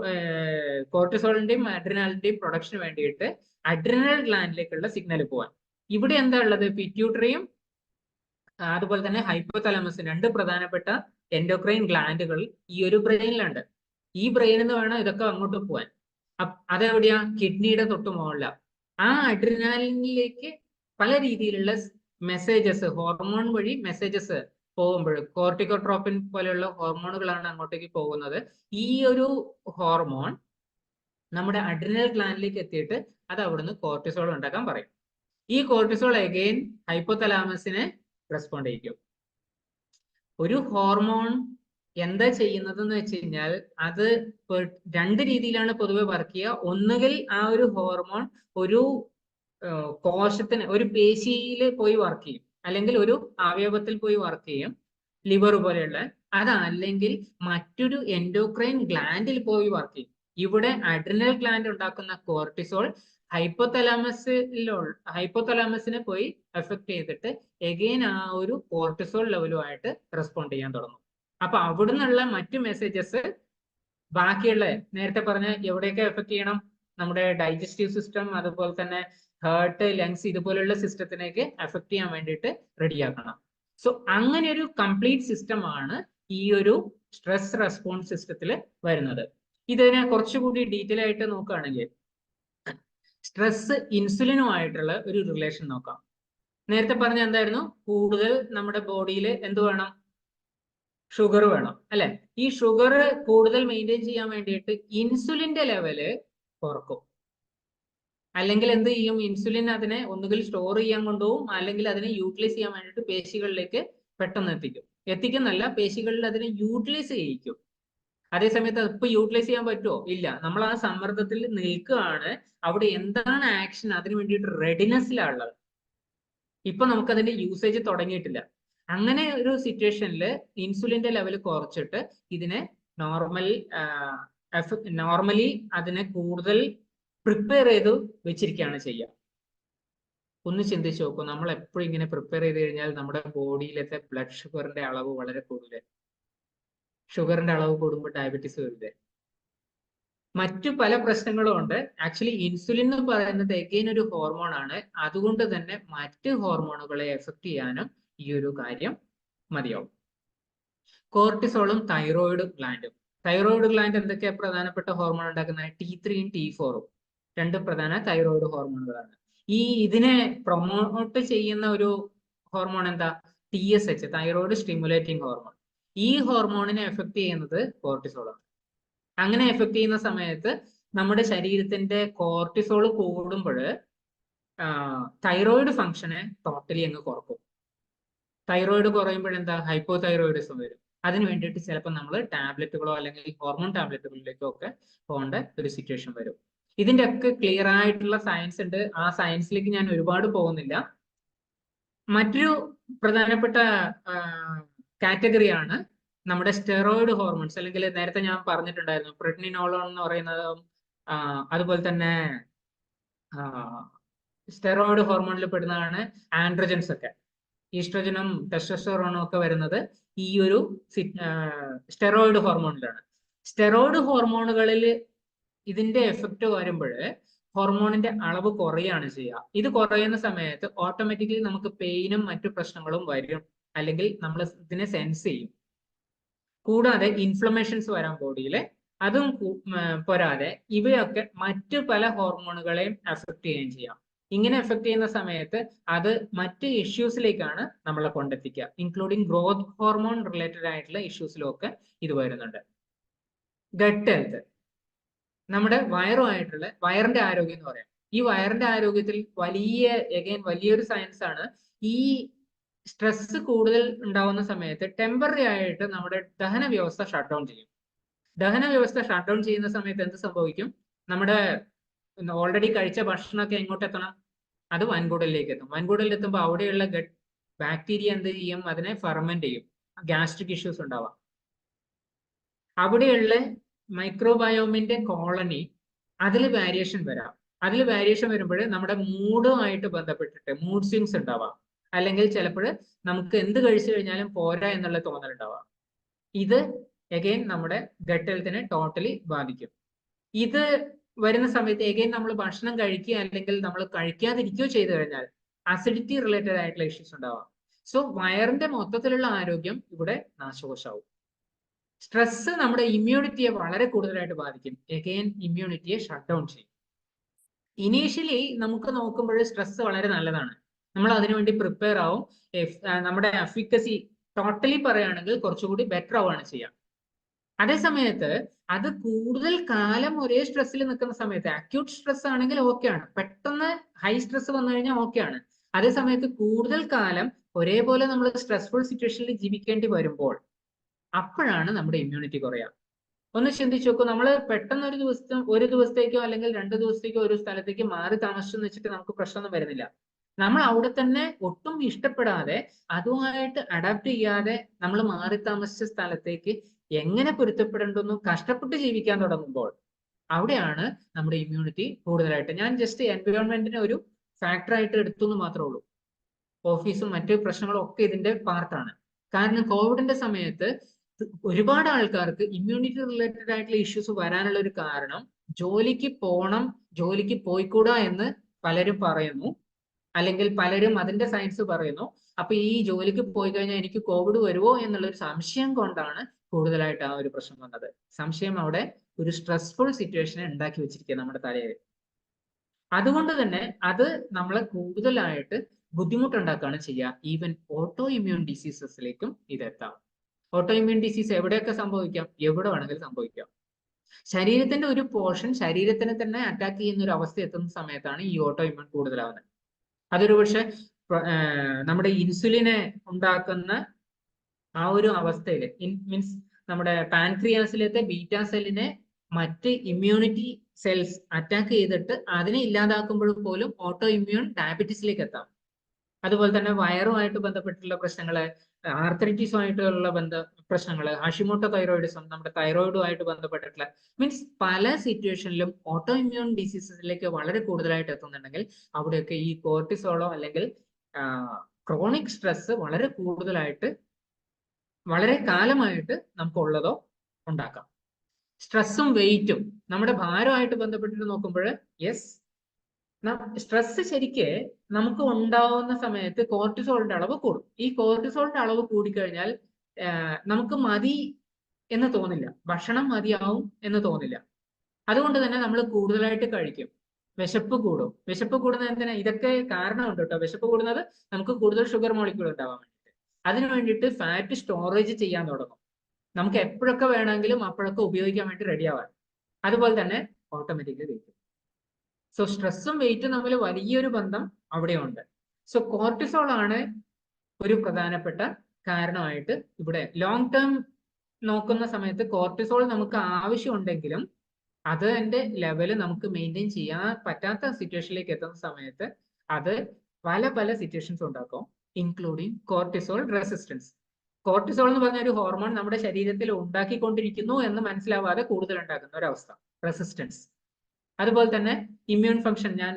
[SPEAKER 2] കോർട്ടിസോളിന്റെയും അഡ്രിനാലിന്റെയും പ്രൊഡക്ഷന് വേണ്ടിയിട്ട് അഡ്രിനൽ ഗ്ലാൻഡിലേക്കുള്ള സിഗ്നൽ പോവാൻ. ഇവിടെ എന്താ ഉള്ളത്? പിറ്റ്യൂട്ടറിയും അതുപോലെ തന്നെ ഹൈപ്പോതലാമസ് രണ്ട് പ്രധാനപ്പെട്ട എൻഡോക്രൈൻ ഗ്ലാൻഡുകൾ ഈ ഒരു ബ്രെയിനിലുണ്ട് ഈ ബ്രെയിനിൽ നിന്ന് വേണം ഇതൊക്കെ അങ്ങോട്ട് പോവാൻ. അതെവിടെയാ? കിഡ്നിയുടെ തൊട്ട് മുകളില ആ അഡ്രിനാലിനിലേക്ക് പല രീതിയിലുള്ള മെസ്സേജസ് ഹോർമോൺ വഴി മെസ്സേജസ് പോകുമ്പോൾ കോർട്ടിക്കോട്രോപ്പിൻ പോലെയുള്ള ഹോർമോണുകളാണ് അങ്ങോട്ടേക്ക് പോകുന്നത്. ഈ ഒരു ഹോർമോൺ നമ്മുടെ അഡ്രിനൽ ഗ്ലാൻഡിലേക്ക് എത്തിയിട്ട് അത് അവിടുന്ന് കോർട്ടിസോൾ ഉണ്ടാക്കാൻ പറയും. ഈ കോർട്ടിസോൾ അഗെയിൻ ഹൈപ്പോതലാമസിനെ റെസ്പോണ്ട് ചെയ്യിക്കും. ഒരു ഹോർമോൺ എന്താ ചെയ്യുന്നത് എന്ന് വെച്ച് കഴിഞ്ഞാൽ അത് രണ്ട് രീതിയിലാണ് പൊതുവെ വർക്ക് ചെയ്യുക. ഒന്നുകിൽ ആ ഒരു ഹോർമോൺ ഒരു കോശത്തിന് ഒരു പേശിയിൽ പോയി വർക്ക് ചെയ്യും. അല്ലെങ്കിൽ ഒരു അവയവത്തിൽ പോയി വർക്ക് ചെയ്യും. ലിവർ പോലെയുള്ള. അതല്ലെങ്കിൽ മറ്റൊരു എൻഡോക്രൈൻ ഗ്ലാൻഡിൽ പോയി വർക്ക് ചെയ്യും. ഇവിടെ അഡ്രിനൽ ഗ്ലാൻഡ് ഉണ്ടാക്കുന്ന കോർട്ടിസോൾ ഹൈപ്പോതലാമസിലുള്ള ഹൈപ്പോതലാമസിനെ പോയി എഫക്ട് ചെയ്തിട്ട് എഗെയിൻ ആ ഒരു കോർട്ടിസോൾ ലെവലുമായിട്ട് റെസ്പോണ്ട് ചെയ്യാൻ തുടങ്ങും. അപ്പൊ അവിടുന്നുള്ള മറ്റു മെസ്സേജസ് ബാക്കിയുള്ള നേരത്തെ പറഞ്ഞ എവിടെയൊക്കെ എഫക്ട് ചെയ്യണം? നമ്മുടെ ഡൈജസ്റ്റീവ് സിസ്റ്റം അതുപോലെ തന്നെ ഹേർട്ട് ലങ്സ് ഇതുപോലുള്ള സിസ്റ്റത്തിനേക്ക് എഫക്ട് ചെയ്യാൻ വേണ്ടിയിട്ട് റെഡിയാക്കണം സോ അങ്ങനെ ഒരു കംപ്ലീറ്റ് സിസ്റ്റം ആണ് ഈ ഒരു സ്ട്രെസ് റെസ്പോൺസ് സിസ്റ്റത്തിൽ വരുന്നത്. ഇതിനെ കുറച്ചുകൂടി ഡീറ്റെയിൽ ആയിട്ട് നോക്കുകയാണെങ്കിൽ സ്ട്രെസ് ഇൻസുലിനുമായിട്ടുള്ള ഒരു റിലേഷൻ നോക്കാം. നേരത്തെ പറഞ്ഞ എന്തായിരുന്നു? കൂടുതൽ നമ്മുടെ ബോഡിയിൽ എന്ത് വേണം? ഷുഗർ വേണം അല്ലെ? ഈ ഷുഗർ കൂടുതൽ മെയിന്റെയിൻ ചെയ്യാൻ വേണ്ടിയിട്ട് ഇൻസുലിന്റെ ലെവൽ കുറക്കും. അല്ലെങ്കിൽ എന്ത് ചെയ്യും? ഇൻസുലിൻ അതിനെ ഒന്നുകിൽ സ്റ്റോർ ചെയ്യാൻ കൊണ്ടുപോകും അല്ലെങ്കിൽ അതിനെ യൂട്ടിലൈസ് ചെയ്യാൻ വേണ്ടിയിട്ട് പേശികളിലേക്ക് പെട്ടെന്ന് എത്തിക്കും. എത്തിക്കുന്നല്ല പേശികളിൽ അതിനെ യൂട്ടിലൈസ് ചെയ്യിക്കും. അതേ സമയത്ത് ഇപ്പൊ യൂട്ടിലൈസ് ചെയ്യാൻ പറ്റുമോ ഇല്ല. നമ്മൾ ആ സമ്മർദ്ദത്തിൽ നിൽക്കുകയാണ്. അവിടെ എന്താണ് ആക്ഷൻ അതിന് വേണ്ടിയിട്ട് റെഡിനെസ്സിലുള്ളത് ഇപ്പൊ നമുക്ക് അതിന്റെ യൂസേജ് തുടങ്ങിയിട്ടില്ല. അങ്ങനെ ഒരു സിറ്റുവേഷനിൽ ഇൻസുലിന്റെ ലെവൽ കുറച്ചിട്ട് ഇതിനെ നോർമൽ നോർമലി അതിനെ കൂടുതൽ പ്രിപ്പയർ ചെയ്ത് വെച്ചിരിക്കുകയാണ് ചെയ്യുക. ഒന്ന് ചിന്തിച്ചു നോക്കൂ. നമ്മൾ എപ്പോഴും ഇങ്ങനെ പ്രിപ്പയർ ചെയ്ത് കഴിഞ്ഞാൽ നമ്മുടെ ബോഡിയിലത്തെ ബ്ലഡ് ഷുഗറിന്റെ അളവ് വളരെ കൂടുതൽ ഷുഗറിന്റെ അളവ് കൂടുമ്പോൾ ഡയബറ്റീസ് വരില്ലേ മറ്റു പല പ്രശ്നങ്ങളും ഉണ്ട്. ആക്ച്വലി ഇൻസുലിൻ എന്ന് പറയുന്നത് എഗെയിൻ ഒരു ഹോർമോൺ ആണ്. അതുകൊണ്ട് തന്നെ മറ്റ് ഹോർമോണുകളെ എഫക്ട് ചെയ്യാനും ഈ ഒരു കാര്യം മതിയാവും. കോർട്ടിസോളും തൈറോയിഡ് ഗ്ലാൻഡും തൈറോയിഡ് ഗ്ലാൻഡ് എന്തൊക്കെയാണ് പ്രധാനപ്പെട്ട ഹോർമോൺ ഉണ്ടാക്കുന്നത് ടി ത്രീയും ടി ഫോറും രണ്ട് പ്രധാന തൈറോയിഡ് ഹോർമോണുകളാണ് ഈ ഇതിനെ പ്രൊമോട്ട് ചെയ്യുന്ന ഒരു ഹോർമോൺ എന്താ? T S H thyroid stimulating hormone ഈ ഹോർമോണിനെ എഫക്ട് ചെയ്യുന്നത് കോർട്ടിസോളാണ് അങ്ങനെ എഫക്ട് ചെയ്യുന്ന സമയത്ത് നമ്മുടെ ശരീരത്തിന്റെ കോർട്ടിസോൾ കൂടുമ്പോൾ തൈറോയിഡ് ഫംഗ്ഷനെ ടോട്ടലി അങ്ങ് കുറക്കും. തൈറോയിഡ് കുറയുമ്പോൾ എന്താ? ഹൈപ്പോ തൈറോയിഡിസം വരും. അതിന് വേണ്ടിയിട്ട് ചിലപ്പോൾ നമ്മൾ ടാബ്ലറ്റുകളോ അല്ലെങ്കിൽ ഹോർമോൺ ടാബ്ലറ്റുകളിലേക്കോ ഒക്കെ പോകേണ്ട ഒരു സിറ്റുവേഷൻ വരും. ഇതിന്റെ ഒക്കെ ക്ലിയർ ആയിട്ടുള്ള സയൻസ് ഉണ്ട്. ആ സയൻസിലേക്ക് ഞാൻ ഒരുപാട് പോകുന്നില്ല. മറ്റൊരു പ്രധാനപ്പെട്ട കാറ്റഗറിയാണ് നമ്മുടെ സ്റ്റെറോയിഡ് ഹോർമോൺസ് അല്ലെങ്കിൽ നേരത്തെ ഞാൻ പറഞ്ഞിട്ടുണ്ടായിരുന്നു പ്രെഡ്നിനോളോൺ എന്ന് പറയുന്നതും അതുപോലെ തന്നെ സ്റ്റെറോയിഡ് ഹോർമോണിൽ പെടുന്നതാണ് ആൻഡ്രജൻസ് ഒക്കെ. ഈസ്ട്രജനും ടെസ്റ്റോസ്റ്ററോണും ഒക്കെ വരുന്നത് ഈ ഒരു സ്റ്റെറോയിഡ് ഹോർമോണിലാണ് സ്റ്റെറോയിഡ് ഹോർമോണുകളിൽ ഇതിന്റെ എഫക്റ്റ് വരുമ്പോൾ ഹോർമോണിന്റെ അളവ് കുറയാണ് ചെയ്യുക. ഇത് കുറയുന്ന സമയത്ത് ഓട്ടോമാറ്റിക്കലി നമുക്ക് പെയിനും മറ്റു പ്രശ്നങ്ങളും വരും. അല്ലെങ്കിൽ നമ്മൾ ഇതിനെ സെൻസ് ചെയ്യും. കൂടാതെ ഇൻഫ്ലമേഷൻസ് വരാൻ ബോഡിയിൽ അതും പോരാതെ ഇവയൊക്കെ മറ്റു പല ഹോർമോണുകളെയും എഫക്ട് ചെയ്യുകയും ചെയ്യാം. ഇങ്ങനെ എഫക്ട് ചെയ്യുന്ന സമയത്ത് അത് മറ്റ് ഇഷ്യൂസിലേക്കാണ് നമ്മളെ കൊണ്ടെത്തിക്കുക. ഇൻക്ലൂഡിങ് ഗ്രോത്ത് ഹോർമോൺ റിലേറ്റഡ് ആയിട്ടുള്ള ഇഷ്യൂസിലൊക്കെ ഇത് വരുന്നുണ്ട്. ഗട്ട് ഹെൽത്ത് നമ്മുടെ വയറുമായിട്ടുള്ള വയറിന്റെ ആരോഗ്യം എന്ന് പറയാം. ഈ വയറിന്റെ ആരോഗ്യത്തിൽ വലിയ എഗൈൻ വലിയൊരു സയൻസ് ആണ് ഈ സ്ട്രെസ് കൂടുതൽ ഉണ്ടാവുന്ന സമയത്ത് ടെമ്പററി ആയിട്ട് നമ്മുടെ ദഹന വ്യവസ്ഥ ഷട്ട് ഡൗൺ ചെയ്യും. ദഹന വ്യവസ്ഥ ഷട്ട് ഡൗൺ ചെയ്യുന്ന സമയത്ത് എന്ത് സംഭവിക്കും? നമ്മുടെ ഓൾറെഡി കഴിച്ച ഭക്ഷണമൊക്കെ എങ്ങോട്ട് എത്തണം? അത് വൻകുടലിലേക്ക് എത്തും. വൻകുടലിൽ എത്തുമ്പോൾ അവിടെയുള്ള ഗട്ട് ബാക്ടീരിയ എന്ത് ചെയ്യും? അതിനെ ഫെർമെന്റ് ചെയ്യും. ഗ്യാസ്ട്രിക് ഇഷ്യൂസ് ഉണ്ടാവാം. അവിടെയുള്ള മൈക്രോബയോമിന്റെ കോളനി അതിൽ വേരിയേഷൻ വരാം. അതിൽ വേരിയേഷൻ വരുമ്പോൾ നമ്മുടെ മൂഡുമായിട്ട് ബന്ധപ്പെട്ടിട്ട് മൂഡ് സ്വിങ്സ് ഉണ്ടാവാം. അല്ലെങ്കിൽ ചിലപ്പോൾ നമുക്ക് എന്ത് കഴിച്ചു കഴിഞ്ഞാലും പോരാ എന്നുള്ള തോന്നൽ ഉണ്ടാവാം ഇത് എഗെയിൻ നമ്മുടെ ഗട്ട് ഹെൽത്തിനെ ടോട്ടലി ബാധിക്കും. ഇത് വരുന്ന സമയത്ത് എഗെയിൻ നമ്മൾ ഭക്ഷണം കഴിക്കുക അല്ലെങ്കിൽ നമ്മൾ കഴിക്കാതിരിക്കുകയോ ചെയ്തു കഴിഞ്ഞാൽ അസിഡിറ്റി റിലേറ്റഡ് ആയിട്ടുള്ള ഇഷ്യൂസ് ഉണ്ടാവാം. സോ വയറിന്റെ മൊത്തത്തിലുള്ള ആരോഗ്യം ഇവിടെ നാശകോശാവും സ്ട്രെസ് നമ്മുടെ ഇമ്മ്യൂണിറ്റിയെ വളരെ കൂടുതലായിട്ട് ബാധിക്കും. എഗെയിൻ ഇമ്മ്യൂണിറ്റിയെ ഷട്ട് ഡൗൺ ചെയ്യും. ഇനീഷ്യലി നമുക്ക് നോക്കുമ്പോൾ സ്ട്രെസ് വളരെ നല്ലതാണ്. നമ്മൾ അതിനുവേണ്ടി പ്രിപ്പയർ ആവും. നമ്മുടെ എഫിക്കസി ടോട്ടലി പറയുകയാണെങ്കിൽ കുറച്ചുകൂടി ബെറ്റർ ആവുകയാണ് ചെയ്യാം. അതേ സമയത്ത് അത് കൂടുതൽ കാലം ഒരേ സ്ട്രെസ്സിൽ നിൽക്കുന്ന സമയത്ത് അക്യൂട്ട് സ്ട്രെസ് ആണെങ്കിൽ ഓക്കെയാണ് പെട്ടെന്ന് ഹൈ സ്ട്രെസ് വന്നു കഴിഞ്ഞാൽ ഓക്കെയാണ് അതേ സമയത്ത് കൂടുതൽ കാലം ഒരേപോലെ നമ്മൾ സ്ട്രെസ്ഫുൾ സിറ്റുവേഷനിൽ ജീവിക്കേണ്ടി വരുമ്പോൾ അപ്പോഴാണ് നമ്മുടെ ഇമ്മ്യൂണിറ്റി കുറയുക. ഒന്ന് ചിന്തിച്ചു നോക്കൂ. നമ്മൾ പെട്ടെന്ന് ഒരു ദിവസം ഒരു ദിവസത്തേക്കോ അല്ലെങ്കിൽ രണ്ട് ദിവസത്തേക്കോ ഒരു സ്ഥലത്തേക്ക് മാറി താമസിച്ചെന്ന് വെച്ചിട്ട് നമുക്ക് പ്രശ്നമൊന്നും വരുന്നില്ല. നമ്മൾ അവിടെ തന്നെ ഒട്ടും ഇഷ്ടപ്പെടാതെ അതുമായിട്ട് അഡാപ്റ്റ് ചെയ്യാതെ നമ്മൾ മാറി താമസിച്ച സ്ഥലത്തേക്ക് എങ്ങനെ പൊരുത്തപ്പെടേണ്ടെന്നും കഷ്ടപ്പെട്ട് ജീവിക്കാൻ തുടങ്ങുമ്പോൾ അവിടെയാണ് നമ്മുടെ ഇമ്മ്യൂണിറ്റി കൂടുതലായിട്ട്. ഞാൻ ജസ്റ്റ് എൻവയോൺമെന്റിനെ ഒരു ഫാക്ടറായിട്ട് എടുത്തു എന്ന് മാത്രമേ ഉള്ളൂ. ഓഫീസും മറ്റു പ്രശ്നങ്ങളും ഒക്കെ ഇതിന്റെ പാർട്ടാണ് കാരണം കോവിഡിന്റെ സമയത്ത് ഒരുപാട് ആൾക്കാർക്ക് ഇമ്മ്യൂണിറ്റി റിലേറ്റഡ് ആയിട്ടുള്ള ഇഷ്യൂസ് വരാനുള്ള ഒരു കാരണം ജോലിക്ക് പോണം ജോലിക്ക് പോയിക്കൂടാ എന്ന് പലരും പറയുന്നു. അല്ലെങ്കിൽ പലരും അതിന്റെ സയൻസ് പറയുന്നു. അപ്പൊ ഈ ജോലിക്ക് പോയി കഴിഞ്ഞാൽ എനിക്ക് കോവിഡ് വരുമോ എന്നുള്ളൊരു സംശയം കൊണ്ടാണ് കൂടുതലായിട്ട് ആ ഒരു പ്രശ്നം വന്നത്. സംശയം അവിടെ ഒരു സ്ട്രെസ്ഫുൾ സിറ്റുവേഷൻ ഉണ്ടാക്കി വെച്ചിരിക്കുക നമ്മുടെ തലയിൽ. അതുകൊണ്ട് തന്നെ അത് നമ്മളെ കൂടുതലായിട്ട് ബുദ്ധിമുട്ടുണ്ടാക്കുകയാണ് ചെയ്യുക. ഈവൻ ഓട്ടോ ഇമ്മ്യൂൺ ഡിസീസസിലേക്കും ഇതെത്താം ഓട്ടോ ഇമ്മ്യൂൺ ഡിസീസ് എവിടെയൊക്കെ സംഭവിക്കാം? എവിടെ വേണമെങ്കിലും സംഭവിക്കാം. ശരീരത്തിന്റെ ഒരു പോർഷൻ ശരീരത്തിനെ തന്നെ അറ്റാക്ക് ചെയ്യുന്ന ഒരു അവസ്ഥ എത്തുന്ന സമയത്താണ് ഈ ഓട്ടോ ഇമ്മ്യൂൺ കൂടുതലാവുന്നത്. അതൊരു പക്ഷെ നമ്മുടെ ഇൻസുലിനെ ഉണ്ടാക്കുന്ന ആ ഒരു അവസ്ഥയിൽ മീൻസ് നമ്മുടെ പാൻക്രിയാസിലത്തെ ബീറ്റാ സെല്ലിനെ മറ്റ് ഇമ്മ്യൂണിറ്റി സെൽസ് അറ്റാക്ക് ചെയ്തിട്ട് അതിനെ ഇല്ലാതാക്കുമ്പോൾ പോലും ഓട്ടോ ഇമ്മ്യൂൺ ഡയബറ്റീസിലേക്ക് എത്താം. അതുപോലെ തന്നെ വയറുമായിട്ട് ബന്ധപ്പെട്ടിട്ടുള്ള പ്രശ്നങ്ങൾ ആർത്തറിറ്റീസുമായിട്ടുള്ള ബന്ധ പ്രശ്നങ്ങൾ ഹഷിമോട്ടോ തൈറോയിഡിസം നമ്മുടെ തൈറോയിഡുമായിട്ട് ബന്ധപ്പെട്ടിട്ടുള്ള മീൻസ് പല സിറ്റുവേഷനിലും ഓട്ടോ ഇമ്മ്യൂൺ ഡിസീസസിലേക്ക് വളരെ കൂടുതലായിട്ട് എത്തുന്നുണ്ടെങ്കിൽ അവിടെയൊക്കെ ഈ കോർട്ടിസോളോ അല്ലെങ്കിൽ ക്രോണിക് സ്ട്രെസ് വളരെ കൂടുതലായിട്ട് വളരെ കാലമായിട്ട് നമുക്കുള്ളതോ ഉണ്ടാക്കാം. സ്ട്രെസ്സും വെയിറ്റും നമ്മുടെ ഭാരമായിട്ട് ബന്ധപ്പെട്ടിട്ട് നോക്കുമ്പോൾ യെസ് സ്ട്രെസ് ശരിക്ക് നമുക്ക് ഉണ്ടാവുന്ന സമയത്ത് കോർട്ടിസോളിന്റെ അളവ് കൂടും. ഈ കോർട്ടിസോളിന്റെ അളവ് കൂടിക്കഴിഞ്ഞാൽ നമുക്ക് മതി എന്ന് തോന്നില്ല. ഭക്ഷണം മതിയാവും എന്ന് തോന്നില്ല. അതുകൊണ്ട് തന്നെ നമ്മൾ കൂടുതലായിട്ട് കഴിക്കും. വിശപ്പ് കൂടും. വിശപ്പ് കൂടുന്നത് എന്തിനാ? ഇതൊക്കെ കാരണമുണ്ട് കേട്ടോ. വിശപ്പ് കൂടുന്നത് നമുക്ക് കൂടുതൽ ഷുഗർ മോളിക്കൂൾ ഉണ്ടാവാൻ വേണ്ടിയിട്ട്. അതിനു വേണ്ടിയിട്ട് ഫാറ്റ് സ്റ്റോറേജ് ചെയ്യാൻ തുടങ്ങും. നമുക്ക് എപ്പോഴൊക്കെ വേണമെങ്കിലും അപ്പോഴൊക്കെ ഉപയോഗിക്കാൻ വേണ്ടി റെഡിയാവാൻ അതുപോലെ തന്നെ ഓട്ടോമാറ്റിക്കലി സോ സ്ട്രെസ്സും വെയിറ്റും തമ്മിൽ വലിയൊരു ബന്ധം അവിടെയുണ്ട്. സോ കോർട്ടിസോൾ ആണ് ഒരു പ്രധാനപ്പെട്ട കാരണമായിട്ട് ഇവിടെ ലോങ് ടേം നോക്കുന്ന സമയത്ത് കോർട്ടിസോൾ നമുക്ക് ആവശ്യമുണ്ടെങ്കിലും അത് എന്റെ ലെവൽ നമുക്ക് മെയിന്റെയിൻ ചെയ്യാൻ പറ്റാത്ത സിറ്റുവേഷനിലേക്ക് എത്തുന്ന സമയത്ത് അത് പല പല സിറ്റുവേഷൻസ് ഉണ്ടാക്കും ഇൻക്ലൂഡിങ് കോർട്ടിസോൾ റെസിസ്റ്റൻസ് കോർട്ടിസോൾ എന്ന് പറഞ്ഞ ഒരു ഹോർമോൺ നമ്മുടെ ശരീരത്തിൽ ഉണ്ടാക്കിക്കൊണ്ടിരിക്കുന്നു എന്ന് മനസ്സിലാവാതെ കൂടുതൽ ഉണ്ടാക്കുന്ന ഒരു അവസ്ഥ റെസിസ്റ്റൻസ് അതുപോലെ തന്നെ ഇമ്മ്യൂൺ ഫംഗ്ഷൻ ഞാൻ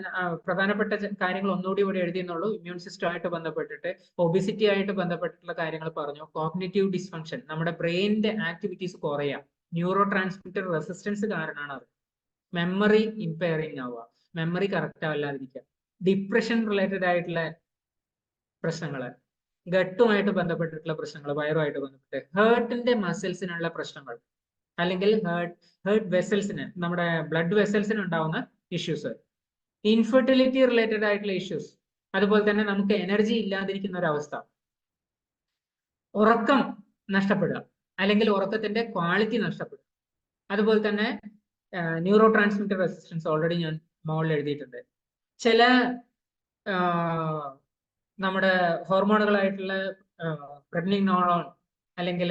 [SPEAKER 2] പ്രധാനപ്പെട്ട കാര്യങ്ങൾ ഒന്നുകൂടി ഇവിടെ എഴുതിയെന്നുള്ളൂ. ഇമ്മ്യൂൺ സിസ്റ്റമായിട്ട് ബന്ധപ്പെട്ടിട്ട് ഒബിസിറ്റി ആയിട്ട് ബന്ധപ്പെട്ടിട്ടുള്ള കാര്യങ്ങൾ പറഞ്ഞു. കോഗ്നേറ്റീവ് ഡിസ്ഫങ്ഷൻ നമ്മുടെ ബ്രെയിനിന്റെ ആക്ടിവിറ്റീസ് കുറയാം. ന്യൂറോ ട്രാൻസ്മിറ്റർ റെസിസ്റ്റൻസ് കാരണമാണ് അത്. മെമ്മറി ഇമ്പയറിങ് ആവുക. മെമ്മറി കറക്റ്റ് ആവില്ലാതിരിക്കുക. ഡിപ്രഷൻ റിലേറ്റഡ് ആയിട്ടുള്ള പ്രശ്നങ്ങൾ. ഗട്ടുമായിട്ട് ബന്ധപ്പെട്ടിട്ടുള്ള പ്രശ്നങ്ങൾ വയറുമായിട്ട് ബന്ധപ്പെട്ട്. ഹേർട്ടിന്റെ മസിൽസിനുള്ള പ്രശ്നങ്ങൾ. അല്ലെങ്കിൽ ഹേർട്ട് ഹേർട്ട് വെസൽസിന് നമ്മുടെ ബ്ലഡ് വെസൽസിന് ഉണ്ടാവുന്ന ഇഷ്യൂസ് ഇൻഫെർട്ടിലിറ്റി റിലേറ്റഡ് ആയിട്ടുള്ള ഇഷ്യൂസ് അതുപോലെ തന്നെ നമുക്ക് എനർജി ഇല്ലാതിരിക്കുന്ന ഒരു അവസ്ഥ. ഉറക്കം നഷ്ടപ്പെടുക. അല്ലെങ്കിൽ ഉറക്കത്തിന്റെ ക്വാളിറ്റി നഷ്ടപ്പെടുക. അതുപോലെ തന്നെ ന്യൂറോ ട്രാൻസ്മിറ്റർ റെസിസ്റ്റൻസ് ഓൾറെഡി ഞാൻ മോളിൽ എഴുതിയിട്ടുണ്ട്. ചില നമ്മുടെ ഹോർമോണുകളായിട്ടുള്ള പ്രഗ്നിങ് നോളോൺ അല്ലെങ്കിൽ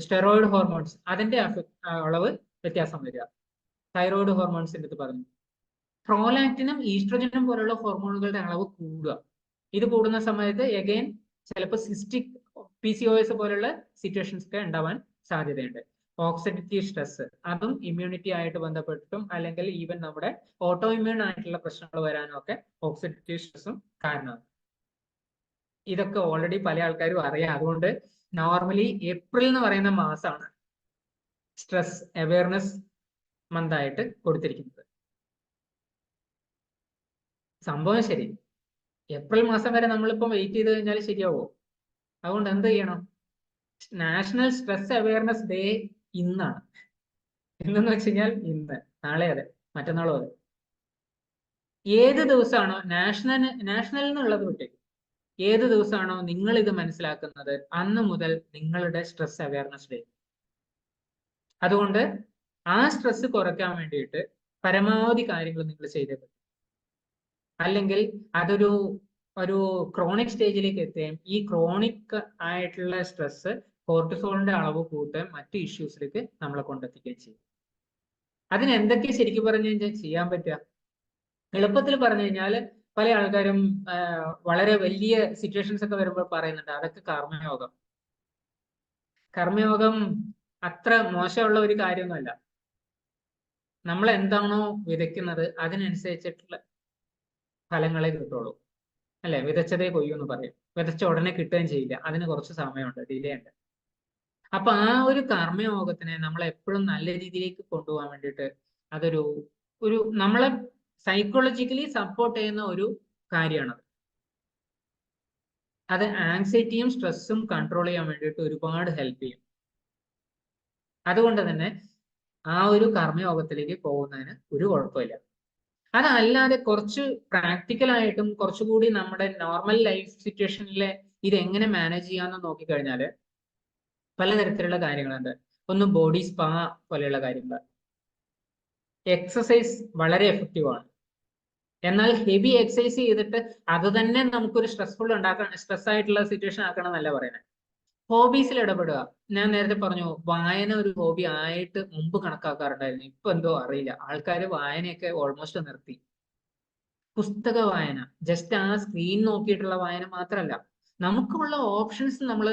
[SPEAKER 2] സ്റ്റെറോയിഡ് ഹോർമോൺസ് അതിന്റെ അളവ് വ്യത്യാസം വരിക. തൈറോയിഡ് ഹോർമോൺസിന്റെ അടുത്ത് പറഞ്ഞു. പ്രോലാക്റ്റിനും ഈസ്ട്രജനും പോലുള്ള ഹോർമോണുകളുടെ അളവ് കൂടുക. ഇത് കൂടുന്ന സമയത്ത് എഗെയിൻ ചിലപ്പോൾ cystic P C O S പോലുള്ള സിറ്റുവേഷൻസ് ഒക്കെ ഉണ്ടാവാൻ സാധ്യതയുണ്ട്. ഓക്സിഡേറ്റീവ് സ്ട്രെസ് അതും ഇമ്മ്യൂണിറ്റി ആയിട്ട് ബന്ധപ്പെട്ടിട്ടും അല്ലെങ്കിൽ ഈവൻ നമ്മുടെ ഓട്ടോ ഇമ്മ്യൂൺ ആയിട്ടുള്ള പ്രശ്നങ്ങൾ വരാനും ഒക്കെ ഓക്സിഡേറ്റീവ് സ്ട്രെസ്സും കാരണമാണ് ഇതൊക്കെ ഓൾറെഡി പല ആൾക്കാരും അറിയാം. അതുകൊണ്ട് നോർമലി ഏപ്രിൽ എന്ന് പറയുന്ന മാസമാണ് സ്ട്രെസ് അവയർനെസ് മന്ത് ആയിട്ട് കൊടുത്തിരിക്കുന്നത്. സംഭവം ശരി. ഏപ്രിൽ മാസം വരെ നമ്മളിപ്പോൾ വെയിറ്റ് ചെയ്ത് കഴിഞ്ഞാൽ ശരിയാവോ? അതുകൊണ്ട് എന്ത് ചെയ്യണം? നാഷണൽ സ്ട്രെസ് അവയർനെസ് ഡേ ഇന്നാണ്. ഇന്നെന്ന് വെച്ച് കഴിഞ്ഞാൽ ഇന്ന്. നാളെ അതെ. മറ്റന്നാളും അതെ. ഏത് ദിവസമാണോ? നാഷണൽ നാഷണൽ എന്നുള്ളത് വിട്ടേക്ക്. ഏത് ദിവസമാണോ നിങ്ങൾ ഇത് മനസ്സിലാക്കുന്നത്? അന്ന് മുതൽ നിങ്ങളുടെ സ്ട്രെസ് അവയർനെസ് ഡേ അതുകൊണ്ട് ആ സ്ട്രെസ് കുറയ്ക്കാൻ വേണ്ടിയിട്ട് പരമാവധി കാര്യങ്ങൾ നിങ്ങൾ ചെയ്തേ പറ്റും. അല്ലെങ്കിൽ അതൊരു ഒരു ക്രോണിക് സ്റ്റേജിലേക്ക് എത്തുകയും ഈ ക്രോണിക് ആയിട്ടുള്ള സ്ട്രെസ് കോർട്ടിസോളിന്റെ അളവ് കൂട്ടുകയും മറ്റ് ഇഷ്യൂസിലേക്ക് നമ്മളെ കൊണ്ടെത്തിക്കുകയും ചെയ്യും. അതിന് എന്തൊക്കെ ശരിക്കും പറഞ്ഞു കഴിഞ്ഞാൽ ചെയ്യാൻ പറ്റുക? എളുപ്പത്തിൽ പറഞ്ഞു കഴിഞ്ഞാൽ പല ആൾക്കാരും വളരെ വലിയ സിറ്റുവേഷൻസ് ഒക്കെ വരുമ്പോൾ പറയുന്നുണ്ട്. അതൊക്കെ കർമ്മയോഗം. കർമ്മയോഗം അത്ര മോശമുള്ള ഒരു കാര്യമൊന്നുമല്ല. നമ്മൾ എന്താണോ വിതയ്ക്കുന്നത് അതിനനുസരിച്ചിട്ടുള്ള ഫലങ്ങളെ കിട്ടുള്ളൂ. അല്ലെ? വിതച്ചതേ കൊയ്യൂ എന്ന് പറയും. വിതച്ച ഉടനെ കിട്ടുകയും ചെയ്യില്ല. അതിന് കുറച്ച് സമയമുണ്ട്. ഡിലേ ഉണ്ട്. അപ്പൊ ആ ഒരു കർമ്മയോഗത്തിനെ നമ്മൾ എപ്പോഴും നല്ല രീതിയിലേക്ക് കൊണ്ടുപോകാൻ വേണ്ടിയിട്ട് അതൊരു ഒരു നമ്മളെ സൈക്കോളജിക്കലി സപ്പോർട്ട് ചെയ്യുന്ന ഒരു കാര്യമാണത് അത്. ആങ്സൈറ്റിയും സ്ട്രെസ്സും കൺട്രോൾ ചെയ്യാൻ വേണ്ടിയിട്ട് ഒരുപാട് ഹെൽപ്പ് ചെയ്യും. അതുകൊണ്ട് തന്നെ ആ ഒരു കർമ്മയോഗത്തിലേക്ക് പോകുന്നതിന് ഒരു കുഴപ്പമില്ല. അതല്ലാതെ കുറച്ച് പ്രാക്ടിക്കൽ ആയിട്ടും കുറച്ചുകൂടി നമ്മുടെ നോർമൽ ലൈഫ് സിറ്റുവേഷനിലെ ഇതെങ്ങനെ മാനേജ് ചെയ്യാന്ന് നോക്കിക്കഴിഞ്ഞാൽ പലതരത്തിലുള്ള കാര്യങ്ങളുണ്ട്. ഒന്ന് ബോഡി സ്പാ പോലെയുള്ള കാര്യങ്ങൾ എക്സസൈസ് വളരെ എഫക്റ്റീവ് ആണ്. എന്നാൽ ഹെവി എക്സസൈസ് ചെയ്തിട്ട് അത് തന്നെ നമുക്കൊരു സ്ട്രെസ്ഫുൾ ഉണ്ടാക്കാൻ സ്ട്രെസ് ആയിട്ടുള്ള സിറ്റുവേഷൻ ആക്കണം എന്നല്ല പറയുന്നത് ഹോബീസിൽ ഇടപെടുക. ഞാൻ നേരത്തെ പറഞ്ഞു വായന ഒരു ഹോബി ആയിട്ട് മുമ്പ് കണക്കാക്കാറുണ്ടായിരുന്നു. ഇപ്പൊ എന്തോ അറിയില്ല. ആൾക്കാർ വായനയൊക്കെ ഓൾമോസ്റ്റ് നിർത്തി. പുസ്തക വായന ജസ്റ്റ് ആ സ്ക്രീൻ നോക്കിയിട്ടുള്ള വായന മാത്രമല്ല നമുക്കുള്ള ഓപ്ഷൻസ് നമ്മൾ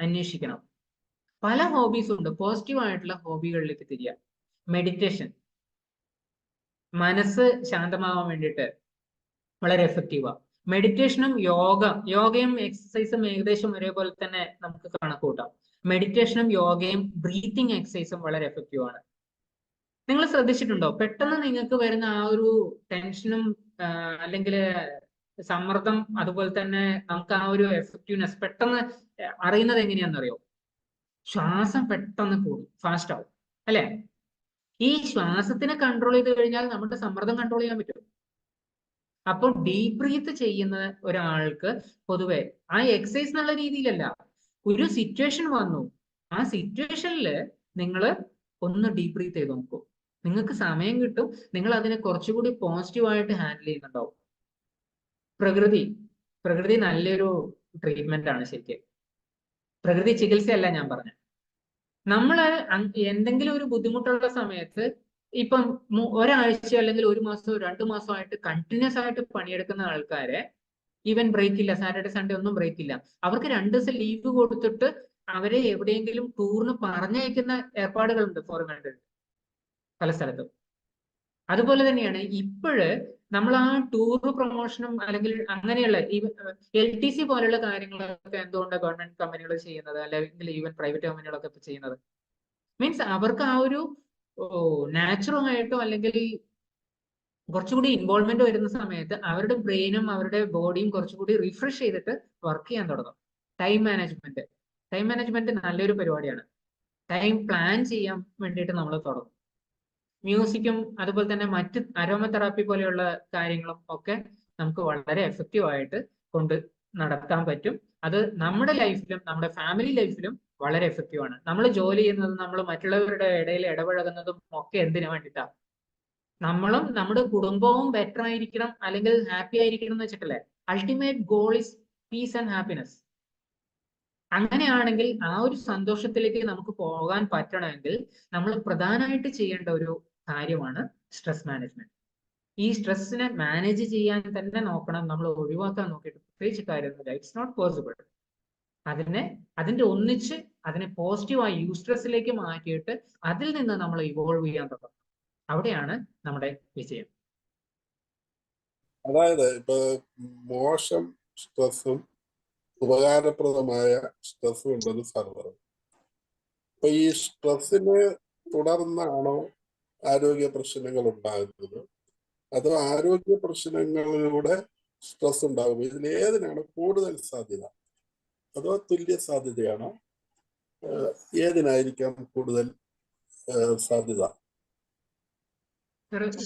[SPEAKER 2] അന്വേഷിക്കണം. പല ഹോബീസും ഉണ്ട്. പോസിറ്റീവ് ആയിട്ടുള്ള ഹോബികളിലേക്ക് തിരിയുക മെഡിറ്റേഷൻ മനസ്സ് ശാന്തമാവാൻ വേണ്ടിയിട്ട് വളരെ എഫക്റ്റീവാണ് മെഡിറ്റേഷനും യോഗ യോഗയും എക്സസൈസും ഏകദേശം ഒരേപോലെ തന്നെ നമുക്ക് കണക്കൂട്ടാം മെഡിറ്റേഷനും യോഗയും ബ്രീത്തിങ് എക്സസൈസും വളരെ എഫക്റ്റീവ് ആണ്. നിങ്ങൾ ശ്രദ്ധിച്ചിട്ടുണ്ടോ? പെട്ടെന്ന് നിങ്ങൾക്ക് വരുന്ന ആ ഒരു ടെൻഷനും അല്ലെങ്കിൽ സമ്മർദ്ദം അതുപോലെ തന്നെ നമുക്ക് ആ ഒരു എഫക്റ്റീവ്നെസ് പെട്ടെന്ന് അറിയുന്നത് എങ്ങനെയാണെന്നറിയോ? ശ്വാസം പെട്ടെന്ന് കൂടും ഫാസ്റ്റ് ആവും. അല്ലെ? ഈ ശ്വാസത്തിനെ കൺട്രോൾ ചെയ്ത് കഴിഞ്ഞാൽ നമ്മുടെ സമ്മർദ്ദം കൺട്രോൾ ചെയ്യാൻ പറ്റും. അപ്പോൾ ഡീപ് ബ്രീത്ത് ചെയ്യുന്ന ഒരാൾക്ക് പൊതുവെ ആ എക്സസൈസ് എന്നുള്ള രീതിയിലല്ല ഒരു സിറ്റുവേഷൻ വന്നു. ആ സിറ്റുവേഷനിൽ നിങ്ങൾ ഒന്ന് ഡീപ് ബ്രീത്ത് ചെയ്ത് നോക്കൂ. നിങ്ങൾക്ക് സമയം കിട്ടും നിങ്ങൾ അതിനെ കുറച്ചുകൂടി പോസിറ്റീവായിട്ട് ഹാൻഡിൽ ചെയ്യുന്നുണ്ടാവും. പ്രകൃതി പ്രകൃതി നല്ലൊരു ട്രീറ്റ്മെന്റ് ആണ് ശരിക്കും. പ്രകൃതി ചികിത്സയല്ല ഞാൻ പറഞ്ഞത്. നമ്മൾ എന്തെങ്കിലും ഒരു ബുദ്ധിമുട്ടുള്ള സമയത്ത് ഇപ്പം ഒരാഴ്ച അല്ലെങ്കിൽ ഒരു മാസമോ രണ്ടു മാസമോ ആയിട്ട് കണ്ടിന്യൂസ് ആയിട്ട് പണിയെടുക്കുന്ന ആൾക്കാരെ ഈവൻ ബ്രേക്ക് ഇല്ല. സാറ്റർഡേ സൺഡേ ഒന്നും ബ്രേക്ക് ഇല്ല. അവർക്ക് രണ്ട് ദിവസം ലീവ് കൊടുത്തിട്ട് അവരെ എവിടെയെങ്കിലും ടൂറിന് പറഞ്ഞയക്കുന്ന ഏർപ്പാടുകളുണ്ട് ഫോറിൻ കൺട്രിയിൽ പല സ്ഥലത്തും. അതുപോലെ തന്നെയാണ് ഇപ്പോഴ് നമ്മൾ ആ ടൂർ പ്രൊമോഷനും അല്ലെങ്കിൽ അങ്ങനെയുള്ള എൽ ടി സി പോലെയുള്ള കാര്യങ്ങളൊക്കെ എന്തുകൊണ്ടാണ് ഗവൺമെന്റ് കമ്പനികൾ ചെയ്യുന്നത്? അല്ലെങ്കിൽ ഈവൻ പ്രൈവറ്റ് കമ്പനികളൊക്കെ ഇപ്പൊ ചെയ്യുന്നത്? മീൻസ് അവർക്ക് ആ ഒരു നാച്ചുറൽ ആയിട്ടോ അല്ലെങ്കിൽ കുറച്ചുകൂടി ഇൻവോൾവ്മെന്റ് വരുന്ന സമയത്ത് അവരുടെ ബ്രെയിനും അവരുടെ ബോഡിയും കുറച്ചുകൂടി റിഫ്രഷ് ചെയ്തിട്ട് വർക്ക് ചെയ്യാൻ തുടങ്ങും. ടൈം മാനേജ്മെന്റ് ടൈം മാനേജ്മെന്റ് നല്ലൊരു പരിപാടിയാണ്. ടൈം പ്ലാൻ ചെയ്യാൻ വേണ്ടിയിട്ട് നമ്മൾ തുടങ്ങും. മ്യൂസിക്കും അതുപോലെ തന്നെ മറ്റ് അരോമ തെറാപ്പി പോലെയുള്ള കാര്യങ്ങളും ഒക്കെ നമുക്ക് വളരെ എഫക്റ്റീവ് ആയിട്ട് കൊണ്ട് നടത്താൻ പറ്റും. അത് നമ്മുടെ ലൈഫിലും നമ്മുടെ ഫാമിലി ലൈഫിലും വളരെ എഫക്റ്റീവ് ആണ്. നമ്മൾ ജോലി ചെയ്യുന്നതും നമ്മൾ മറ്റുള്ളവരുടെ ഇടയിൽ ഇടപഴകുന്നതും ഒക്കെ എന്തിനു വേണ്ടിയിട്ടാണ് നമ്മളും നമ്മുടെ കുടുംബവും ബെറ്റർ ആയിരിക്കണം അല്ലെങ്കിൽ ഹാപ്പി ആയിരിക്കണം എന്ന് വെച്ചിട്ടല്ലേ. Ultimate goal is peace and happiness അങ്ങനെയാണെങ്കിൽ ആ ഒരു സന്തോഷത്തിലേക്ക് നമുക്ക് പോകാൻ പറ്റണമെങ്കിൽ നമ്മൾ പ്രധാനമായിട്ട് ചെയ്യേണ്ട ഒരു കാര്യമാണ് സ്ട്രെസ് മാനേജ്മെന്റ് ഈ സ്ട്രെസ്സിനെ മാനേജ് ചെയ്യാൻ തന്നെ നോക്കണം നമ്മൾ ഒഴിവാക്കാൻ നോക്കിയിട്ട് പ്രത്യേകിച്ച് കാര്യമൊന്നുമില്ല. ഇറ്റ്സ് നോട്ട് പോസിബിൾ അതിനെ അതിന്റെ ഒന്നിച്ച് അതിനെ പോസിറ്റീവായി യൂസ്ട്രെസ്സിലേക്ക് മാറ്റിയിട്ട് അതിൽ നിന്ന് നമ്മൾ ഇവോൾവ് ചെയ്യാൻ തുടങ്ങും അവിടെയാണ് നമ്മുടെ വിജയം.
[SPEAKER 3] അതായത് ഇപ്പൊ മോശം സ്ട്രെസ്സും ഉപകാരപ്രദമായ സ്ട്രെസ് ഉണ്ടെന്ന് സാർ പറഞ്ഞു അപ്പൊ ഈ സ്ട്രെസ്സിന് തുടർന്നാണോ ആരോഗ്യ പ്രശ്നങ്ങൾ ഉണ്ടാകുന്നത്? അതോ ആരോഗ്യ പ്രശ്നങ്ങളിലൂടെ സ്ട്രെസ് ഉണ്ടാകും? ഇതിൽ ഏതിനാണ് കൂടുതൽ സാധ്യത? അതോ തുല്യ സാധ്യതയാണോ? ഏതിനായിരിക്കാം കൂടുതൽ സാധ്യത?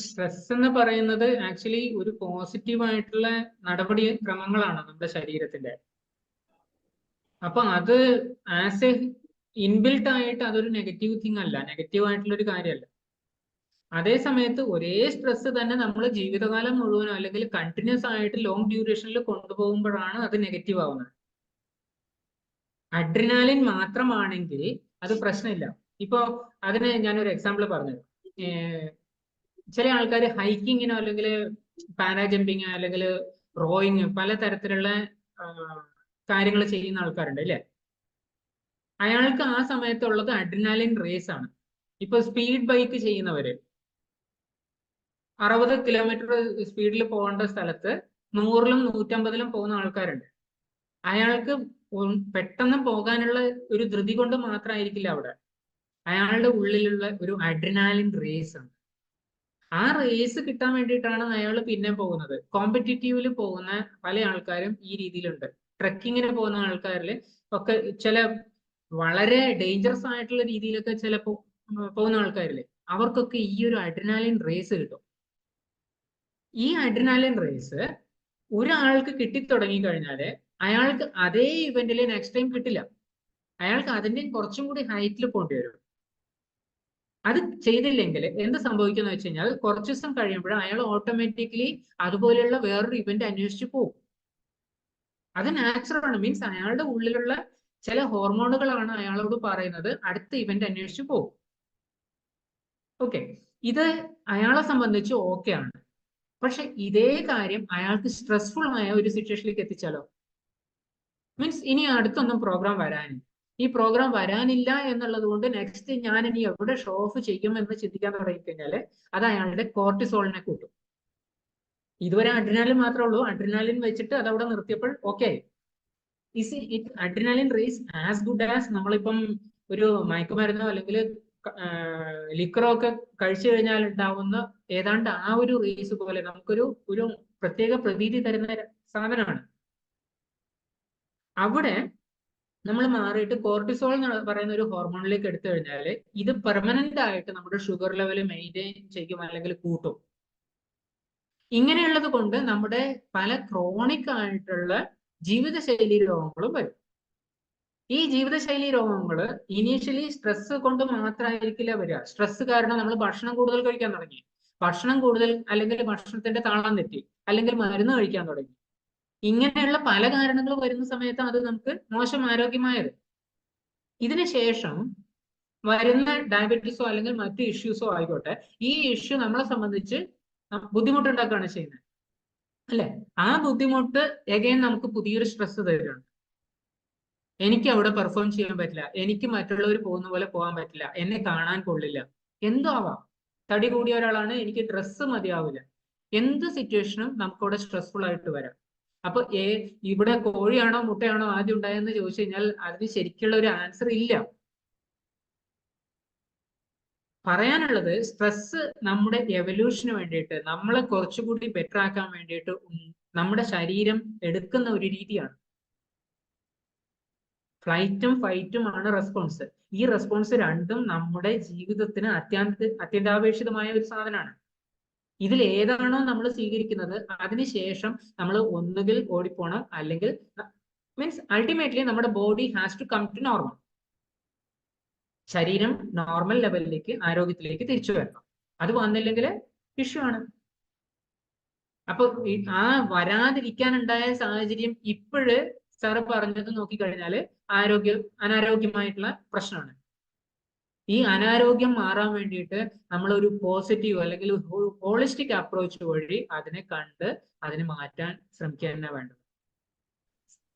[SPEAKER 2] സ്ട്രെസ് എന്ന് പറയുന്നത് ആക്ച്വലി ഒരു പോസിറ്റീവ് ആയിട്ടുള്ള നടപടി ക്രമങ്ങളാണ് നമ്മുടെ ശരീരത്തിന്റെ അപ്പൊ അത് ആസ് എ ഇൻബിൽട്ട് ആയിട്ട് അതൊരു നെഗറ്റീവ് തിങ് അല്ല. നെഗറ്റീവ് ആയിട്ടുള്ള ഒരു കാര്യമല്ല അതേ സമയത്ത് ഒരേ സ്ട്രെസ് തന്നെ നമ്മൾ ജീവിതകാലം മുഴുവനോ അല്ലെങ്കിൽ കണ്ടിന്യൂസ് ആയിട്ട് ലോങ് ഡ്യൂറേഷനിൽ കൊണ്ടുപോകുമ്പോഴാണ് അത് നെഗറ്റീവ് ആവുന്നത്. അഡ്രിനാലിൻ മാത്രമാണെങ്കിൽ അത് പ്രശ്നമില്ല. ഇപ്പോ അതിന് ഞാനൊരു എക്സാമ്പിൾ പറഞ്ഞു ചില ആൾക്കാർ ഹൈക്കിങ്ങിനോ അല്ലെങ്കിൽ പാരാജമ്പിങ് അല്ലെങ്കിൽ റോയിങ് പല തരത്തിലുള്ള കാര്യങ്ങൾ ചെയ്യുന്ന ആൾക്കാരുണ്ട് അല്ലേ? അയാൾക്ക് ആ സമയത്തുള്ളത് അഡ്രിനാലിൻ റേസ് ആണ്. ഇപ്പൊ സ്പീഡ് ബൈക്ക് ചെയ്യുന്നവര് അറുപത് കിലോമീറ്റർ സ്പീഡിൽ പോകേണ്ട സ്ഥലത്ത് നൂറിലും നൂറ്റമ്പതിലും പോകുന്ന ആൾക്കാരുണ്ട്. അയാൾക്ക് പെട്ടെന്ന് പോകാനുള്ള ഒരു ധൃതി കൊണ്ട് മാത്രമായിരിക്കില്ല അവിടെ. അയാളുടെ ഉള്ളിലുള്ള ഒരു അഡ്രിനാലിൻ റേസ് ആണ്. ആ റേസ് കിട്ടാൻ വേണ്ടിയിട്ടാണ് അയാൾ പിന്നെ പോകുന്നത്. കോമ്പറ്റിറ്റീവിൽ പോകുന്ന പല ആൾക്കാരും ഈ രീതിയിലുണ്ട്. ട്രക്കിങ്ങിന് പോകുന്ന ആൾക്കാരിൽ ഒക്കെ ചില വളരെ ഡേഞ്ചറസ് ആയിട്ടുള്ള രീതിയിലൊക്കെ ചില പോകുന്ന ആൾക്കാരില്ലേ അവർക്കൊക്കെ ഈ ഒരു അഡ്രിനാലിൻ റേസ് കിട്ടും. ഈ അഡ്രിനാലിൻ റേസ് ഒരാൾക്ക് കിട്ടിത്തുടങ്ങി കഴിഞ്ഞാൽ അയാൾക്ക് അതേ ഇവന്റിൽ നെക്സ്റ്റ് ടൈം കിട്ടില്ല. അയാൾക്ക് അതിന്റെ കുറച്ചും കൂടി ഹൈറ്റിൽ പോകേണ്ടി വരും. അത് ചെയ്തില്ലെങ്കിൽ എന്ത് സംഭവിക്കുന്ന വെച്ച് കഴിഞ്ഞാൽ കുറച്ച് ദിവസം കഴിയുമ്പോൾ അയാൾ ഓട്ടോമാറ്റിക്കലി അതുപോലെയുള്ള വേറൊരു ഇവന്റ് അന്വേഷിച്ച് പോകും. അത് നാച്ചുറൽ ആണ്. മീൻസ് അയാളുടെ ഉള്ളിലുള്ള ചില ഹോർമോണുകളാണ് അയാളോട് പറയുന്നത്. അടുത്ത ഇവന്റ് അന്വേഷിച്ചു പോകും ഓക്കെ ഇത് അയാളെ സംബന്ധിച്ച് ഓക്കെ ആണ്. പക്ഷെ ഇതേ കാര്യം അയാൾക്ക് സ്ട്രെസ്ഫുൾ ആയ ഒരു സിറ്റുവേഷനിലേക്ക് എത്തിച്ചാലോ? മീൻസ് ഇനി അടുത്തൊന്നും പ്രോഗ്രാം വരാനില്ല. ഈ പ്രോഗ്രാം വരാനില്ല എന്നുള്ളത് കൊണ്ട് നെക്സ്റ്റ് ഞാൻ ഇനി എവിടെ ഷോ ഓഫ് ചെയ്യും എന്ന് ചിന്തിക്കാൻ തുടങ്ങിക്കഴിഞ്ഞാൽ അത് അയാളുടെ കോർട്ടിസോളിനെ കൂട്ടും. ഇതുവരെ അഡ്രിനാലിൻ മാത്രമേ ഉള്ളൂ. അഡ്രിനാലിൻ വെച്ചിട്ട് അത് അവിടെ നിർത്തിയപ്പോൾ okay is it adrenaline race as good as നമ്മളിപ്പം ഒരു മയക്കുമരുന്നോ അല്ലെങ്കിൽ ലിക്കറോ ഒക്കെ കഴിച്ചു കഴിഞ്ഞാൽ ഉണ്ടാവുന്ന ഏതാണ്ട് ആ ഒരു റേസ് പോലെ നമുക്കൊരു ഒരു പ്രത്യേക പ്രതീതി തരുന്ന സാധനമാണ്. അവിടെ നമ്മൾ മാറിയിട്ട് കോർട്ടിസോൾ എന്ന് പറയുന്ന ഒരു ഹോർമോണിലേക്ക് എടുത്തു കഴിഞ്ഞാൽ ഇത് പെർമനന്റ് ആയിട്ട് നമ്മുടെ ഷുഗർ ലെവൽ മെയിന്റെയിൻ ചെയ്യും അല്ലെങ്കിൽ കൂട്ടും. ഇങ്ങനെയുള്ളത് കൊണ്ട് നമ്മുടെ പല ക്രോണിക് ആയിട്ടുള്ള ജീവിതശൈലി രോഗങ്ങളും വരും. ഈ ജീവിതശൈലി രോഗങ്ങൾ ഇനീഷ്യലി സ്ട്രെസ് കൊണ്ട് മാത്രമായിരിക്കില്ല വരിക. സ്ട്രെസ് കാരണം നമ്മൾ ഭക്ഷണം കൂടുതൽ കഴിക്കാൻ തുടങ്ങി. ഭക്ഷണം കൂടുതൽ അല്ലെങ്കിൽ ഭക്ഷണത്തിന്റെ താളം തെറ്റി അല്ലെങ്കിൽ മരുന്ന് കഴിക്കാൻ തുടങ്ങി. ഇങ്ങനെയുള്ള പല കാരണങ്ങൾ വരുന്ന സമയത്ത് അത് നമുക്ക് മോശം ആരോഗ്യമായത്. ഇതിനുശേഷം വരുന്ന ഡയബറ്റീസോ അല്ലെങ്കിൽ മറ്റു ഇഷ്യൂസോ ആയിക്കോട്ടെ ഈ ഇഷ്യൂ നമ്മളെ സംബന്ധിച്ച് ബുദ്ധിമുട്ടുണ്ടാക്കുകയാണ് ചെയ്യുന്നത്. അല്ലെ? ആ ബുദ്ധിമുട്ട് എഗെയിൻ നമുക്ക് പുതിയൊരു സ്ട്രെസ് തരുന്നുണ്ട്. എനിക്ക് അവിടെ പെർഫോം ചെയ്യാൻ പറ്റില്ല. എനിക്ക് മറ്റുള്ളവർ പോകുന്ന പോലെ പോകാൻ പറ്റില്ല. എന്നെ കാണാൻ കൊള്ളില്ല. എന്തോ ആവാം. തടി കൂടിയ ഒരാളാണ് എനിക്ക് ഡ്രസ്സ് മതിയാവില്ല. എന്ത് സിറ്റുവേഷനും നമുക്കവിടെ സ്ട്രെസ്ഫുൾ ആയിട്ട് വരാം. അപ്പൊ ഏ ഇവിടെ കോഴിയാണോ മുട്ടയാണോ ആദ്യം ഉണ്ടായെന്ന് ചോദിച്ചു കഴിഞ്ഞാൽ അതിന് ശരിക്കുള്ള ഒരു ആൻസർ ഇല്ല. പറയാനുള്ളത് സ്ട്രെസ് നമ്മുടെ എവല്യൂഷന് വേണ്ടിയിട്ട് നമ്മളെ കുറച്ചുകൂടി ബെറ്റർ ആക്കാൻ വേണ്ടിയിട്ട് നമ്മുടെ ശരീരം എടുക്കുന്ന ഒരു രീതിയാണ്. ഫ്ലൈറ്റും ഫൈറ്റും ആണ് റെസ്പോൺസ് ഈ റെസ്പോൺസ് രണ്ടും നമ്മുടെ ജീവിതത്തിന് അത്യന്ത അത്യന്താപേക്ഷിതമായ ഒരു സാധനമാണ്. ഇതിൽ ഏതാണോ നമ്മൾ സ്വീകരിക്കുന്നത് അതിനുശേഷം നമ്മൾ ഒന്നുകിൽ ഓടിപ്പോണം അല്ലെങ്കിൽ മീൻസ് അൾട്ടിമേറ്റ്ലി നമ്മുടെ body has to come to normal ശരീരം നോർമൽ ലെവലിലേക്ക് ആരോഗ്യത്തിലേക്ക് തിരിച്ചു വരണം. അത് വന്നില്ലെങ്കിൽ ഇഷ്യൂ ആണ്. അപ്പൊ ആ വരാതിരിക്കാനുണ്ടായ സാഹചര്യം ഇപ്പോഴ് സാറ് പറഞ്ഞത് നോക്കിക്കഴിഞ്ഞാൽ ആരോഗ്യം അനാരോഗ്യമായിട്ടുള്ള പ്രശ്നമാണ്. ഈ അനാരോഗ്യം മാറാൻ വേണ്ടിയിട്ട് നമ്മൾ ഒരു പോസിറ്റീവ് അല്ലെങ്കിൽ ഹോളിസ്റ്റിക് അപ്രോച്ച് വഴി അതിനെ കണ്ട് അതിനെ മാറ്റാൻ ശ്രമിക്കാൻ വേണ്ടത്.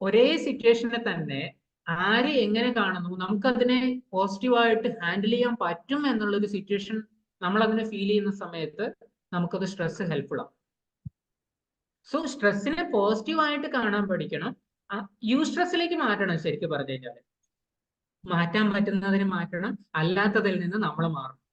[SPEAKER 2] ഒരേ സിറ്റുവേഷനെ തന്നെ ആര് എങ്ങനെ കാണുന്നു? നമുക്കതിനെ പോസിറ്റീവായിട്ട് ഹാൻഡിൽ ചെയ്യാൻ പറ്റും എന്നുള്ള ഒരു സിറ്റുവേഷൻ നമ്മൾ അതിനെ ഫീൽ ചെയ്യുന്ന സമയത്ത് നമുക്കത് സ്ട്രെസ് ഹെൽപ്ഫുൾ ആവും. സോ സ്ട്രെസ്സിനെ പോസിറ്റീവായിട്ട് കാണാൻ പഠിക്കണം. യു സ്ട്രെസ്സിലേക്ക് മാറ്റണം ശരിക്കും പറഞ്ഞു കഴിഞ്ഞാൽ മാറ്റാൻ പറ്റുന്നതിന് മാറ്റണം. അല്ലാത്തതിൽ നിന്ന് നമ്മൾ മാറണം